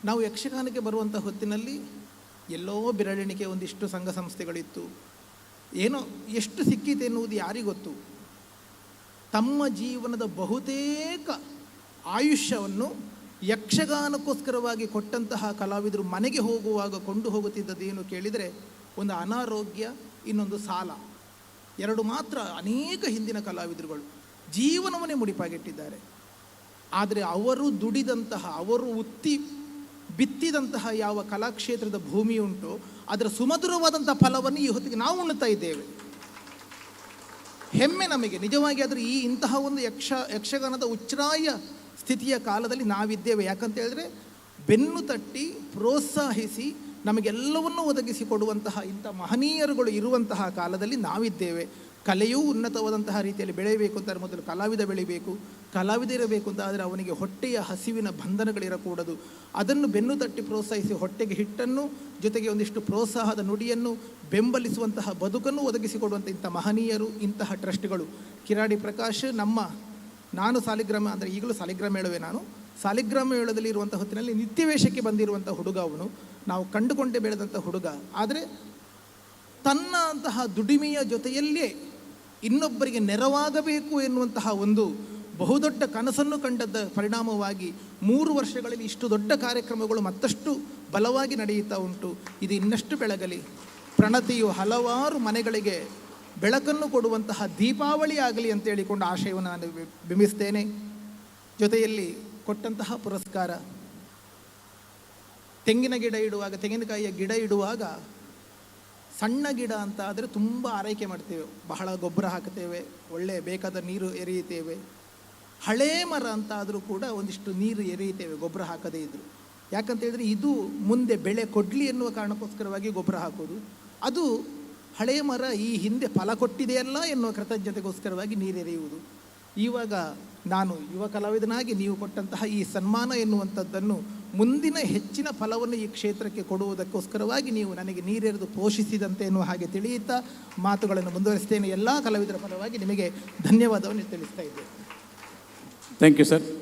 Speaker 2: ನಾವು ಯಕ್ಷಗಾನಕ್ಕೆ ಬರುವಂಥ ಹೊತ್ತಿನಲ್ಲಿ ಎಲ್ಲೋ ಬೆರಳೆಣಿಕೆ ಒಂದಿಷ್ಟು ಸಂಘ ಸಂಸ್ಥೆಗಳಿತ್ತು. ಏನೋ ಎಷ್ಟು ಸಿಕ್ಕಿತೆ ಎನ್ನುವುದು ಯಾರಿಗೊತ್ತು ತಮ್ಮ ಜೀವನದ ಬಹುತೇಕ ಆಯುಷ್ಯವನ್ನು ಯಕ್ಷಗಾನಕ್ಕೋಸ್ಕರವಾಗಿ ಕೊಟ್ಟಂತಹ ಕಲಾವಿದರು ಮನೆಗೆ ಹೋಗುವಾಗ ಕೊಂಡು ಹೋಗುತ್ತಿದ್ದದೇನು ಕೇಳಿದರೆ ಒಂದು ಅನಾರೋಗ್ಯ, ಇನ್ನೊಂದು ಸಾಲ. ಎರಡು ಮಾತ್ರ ಅನೇಕ ಹಿಂದಿನ ಕಲಾವಿದರುಗಳು ಜೀವನವನ್ನೇ ಮುಡಿಪಾಗಿಟ್ಟಿದ್ದಾರೆ. ಆದರೆ ಅವರು ದುಡಿದಂತಹ, ಅವರು ಉತ್ತಿ ಬಿತ್ತಿದಂತಹ ಯಾವ ಕಲಾಕ್ಷೇತ್ರದ ಭೂಮಿ ಉಂಟು, ಅದರ ಸುಮಧುರವಾದಂಥ ಫಲವನ್ನು ಈ ಹೊತ್ತಿಗೆ ನಾವು ಉಣ್ಣುತ್ತಾ ಇದ್ದೇವೆ. ಹೆಮ್ಮೆ ನಮಗೆ. ನಿಜವಾಗಿ ಆದರೆ ಈ ಇಂತಹ ಒಂದು ಯಕ್ಷ, ಯಕ್ಷಗಾನದ ಉಚ್ಛ್ರಾಯ ಸ್ಥಿತಿಯ ಕಾಲದಲ್ಲಿ ನಾವಿದ್ದೇವೆ. ಯಾಕಂತ ಹೇಳಿದ್ರೆ ಬೆನ್ನು ತಟ್ಟಿ ಪ್ರೋತ್ಸಾಹಿಸಿ ನಮಗೆಲ್ಲವನ್ನೂ ಒದಗಿಸಿ ಕೊಡುವಂತಹ ಇಂಥ ಮಹನೀಯರುಗಳು ಇರುವಂತಹ ಕಾಲದಲ್ಲಿ ನಾವಿದ್ದೇವೆ. ಕಲೆಯೂ ಉನ್ನತವಾದಂತಹ ರೀತಿಯಲ್ಲಿ ಬೆಳೆಯಬೇಕು ಅಂತ ಮೊದಲು ಕಲಾವಿದ ಬೆಳಿಬೇಕು. ಕಲಾವಿದ ಇರಬೇಕು ಅಂತ ಆದರೆ ಅವನಿಗೆ ಹೊಟ್ಟೆಯ ಹಸಿವಿನ ಬಂಧನಗಳಿರಕೂಡದು. ಅದನ್ನು ಬೆನ್ನು ತಟ್ಟಿ ಪ್ರೋತ್ಸಾಹಿಸಿ ಹೊಟ್ಟೆಗೆ ಹಿಟ್ಟನ್ನು, ಜೊತೆಗೆ ಒಂದಿಷ್ಟು ಪ್ರೋತ್ಸಾಹದ ನುಡಿಯನ್ನು, ಬೆಂಬಲಿಸುವಂತಹ ಬದುಕನ್ನು ಒದಗಿಸಿಕೊಡುವಂಥ ಇಂಥ ಮಹನೀಯರು ಇಂತಹ ಟ್ರಸ್ಟ್ಗಳು. ಕಿರಾಡಿ ಪ್ರಕಾಶ್ ನಮ್ಮ ನಾನು ಸಾಲಿಗ್ರಾಮ ಅಂದರೆ ಈಗಲೂ ಸಾಲಿಗ್ರಾಮ ಹೇಳುವೆ ನಾನು. ಸಾಲಿಗ್ರಾಮ ಮೇಳದಲ್ಲಿ ಇರುವಂಥ ಹೊತ್ತಿನಲ್ಲಿ ನಿತ್ಯವೇಷಕ್ಕೆ ಬಂದಿರುವಂಥ ಹುಡುಗ ಅವನು. ನಾವು ಕಂಡುಕೊಂಡೇ ಬೆಳೆದಂಥ ಹುಡುಗ. ಆದರೆ ತನ್ನ ಅಂತಹ ದುಡಿಮೆಯ ಜೊತೆಯಲ್ಲೇ ಇನ್ನೊಬ್ಬರಿಗೆ ನೆರವಾಗಬೇಕು ಎನ್ನುವಂತಹ ಒಂದು ಬಹುದೊಡ್ಡ ಕನಸನ್ನು ಕಂಡದ್ದ ಪರಿಣಾಮವಾಗಿ ಮೂರು ವರ್ಷಗಳಲ್ಲಿ ಇಷ್ಟು ದೊಡ್ಡ ಕಾರ್ಯಕ್ರಮಗಳು ಮತ್ತಷ್ಟು ಬಲವಾಗಿ ನಡೆಯುತ್ತಾ ಉಂಟು. ಇದು ಇನ್ನಷ್ಟು ಬೆಳಗಲಿ. ಪ್ರಣತಿಯು ಹಲವಾರು ಮನೆಗಳಿಗೆ ಬೆಳಕನ್ನು ಕೊಡುವಂತಹ ದೀಪಾವಳಿ ಆಗಲಿ ಅಂತ ಹೇಳಿಕೊಂಡು ಆಶಯವನ್ನು ನಾನು ಬಿಂಬಿಸ್ತೇನೆ. ಜೊತೆಯಲ್ಲಿ ಕೊಟ್ಟಂತಹ ಪುರಸ್ಕಾರ. ತೆಂಗಿನ ಗಿಡ ಇಡುವಾಗ, ತೆಂಗಿನಕಾಯಿಯ ಗಿಡ ಇಡುವಾಗ ಸಣ್ಣ ಗಿಡ ಅಂತ ಆದರೆ ತುಂಬ ಆರೈಕೆ ಮಾಡ್ತೇವೆ. ಬಹಳ ಗೊಬ್ಬರ ಹಾಕ್ತೇವೆ ಒಳ್ಳೆ ಬೇಕಾದ ನೀರು ಎರೆಯುತ್ತೇವೆ. ಹಳೇ ಮರ ಅಂತ ಆದರೂ ಕೂಡ ಒಂದಿಷ್ಟು ನೀರು ಎರೆಯುತ್ತೇವೆ, ಗೊಬ್ಬರ ಹಾಕದೇ ಇದ್ದರು ಯಾಕಂತ ಹೇಳಿದ್ರೆ ಇದು ಮುಂದೆ ಬೆಳೆ ಕೊಡಲಿ ಎನ್ನುವ ಕಾರಣಕ್ಕೋಸ್ಕರವಾಗಿ ಗೊಬ್ಬರ ಹಾಕೋದು. ಅದು ಹಳೇ ಮರ ಈ ಹಿಂದೆ ಫಲ ಕೊಟ್ಟಿದೆಯಲ್ಲ ಎನ್ನುವ ಕೃತಜ್ಞತೆಗೋಸ್ಕರವಾಗಿ ನೀರೆರೆಯುವುದು. ಇವಾಗ ನಾನು ಯುವ ಕಲಾವಿದನಾಗಿ ನೀವು ಕೊಟ್ಟಂತಹ ಈ ಸನ್ಮಾನ ಎನ್ನುವಂಥದ್ದನ್ನು ಮುಂದಿನ ಹೆಚ್ಚಿನ ಫಲವನ್ನು ಈ ಕ್ಷೇತ್ರಕ್ಕೆ ಕೊಡುವುದಕ್ಕೋಸ್ಕರವಾಗಿ ನೀವು ನನಗೆ ನೀರೆರೆದು ಪೋಷಿಸಿದಂತೆ ಎನ್ನುವ ಹಾಗೆ ತಿಳಿಯುತ್ತಾ ಮಾತುಗಳನ್ನು ಮುಂದುವರಿಸ್ತೇನೆ. ಎಲ್ಲ ಕಲಾವಿದರ ಪರವಾಗಿ ನಿಮಗೆ ಧನ್ಯವಾದವನ್ನು ತಿಳಿಸ್ತಾ ಇದ್ದೇನೆ.
Speaker 1: Thank you sir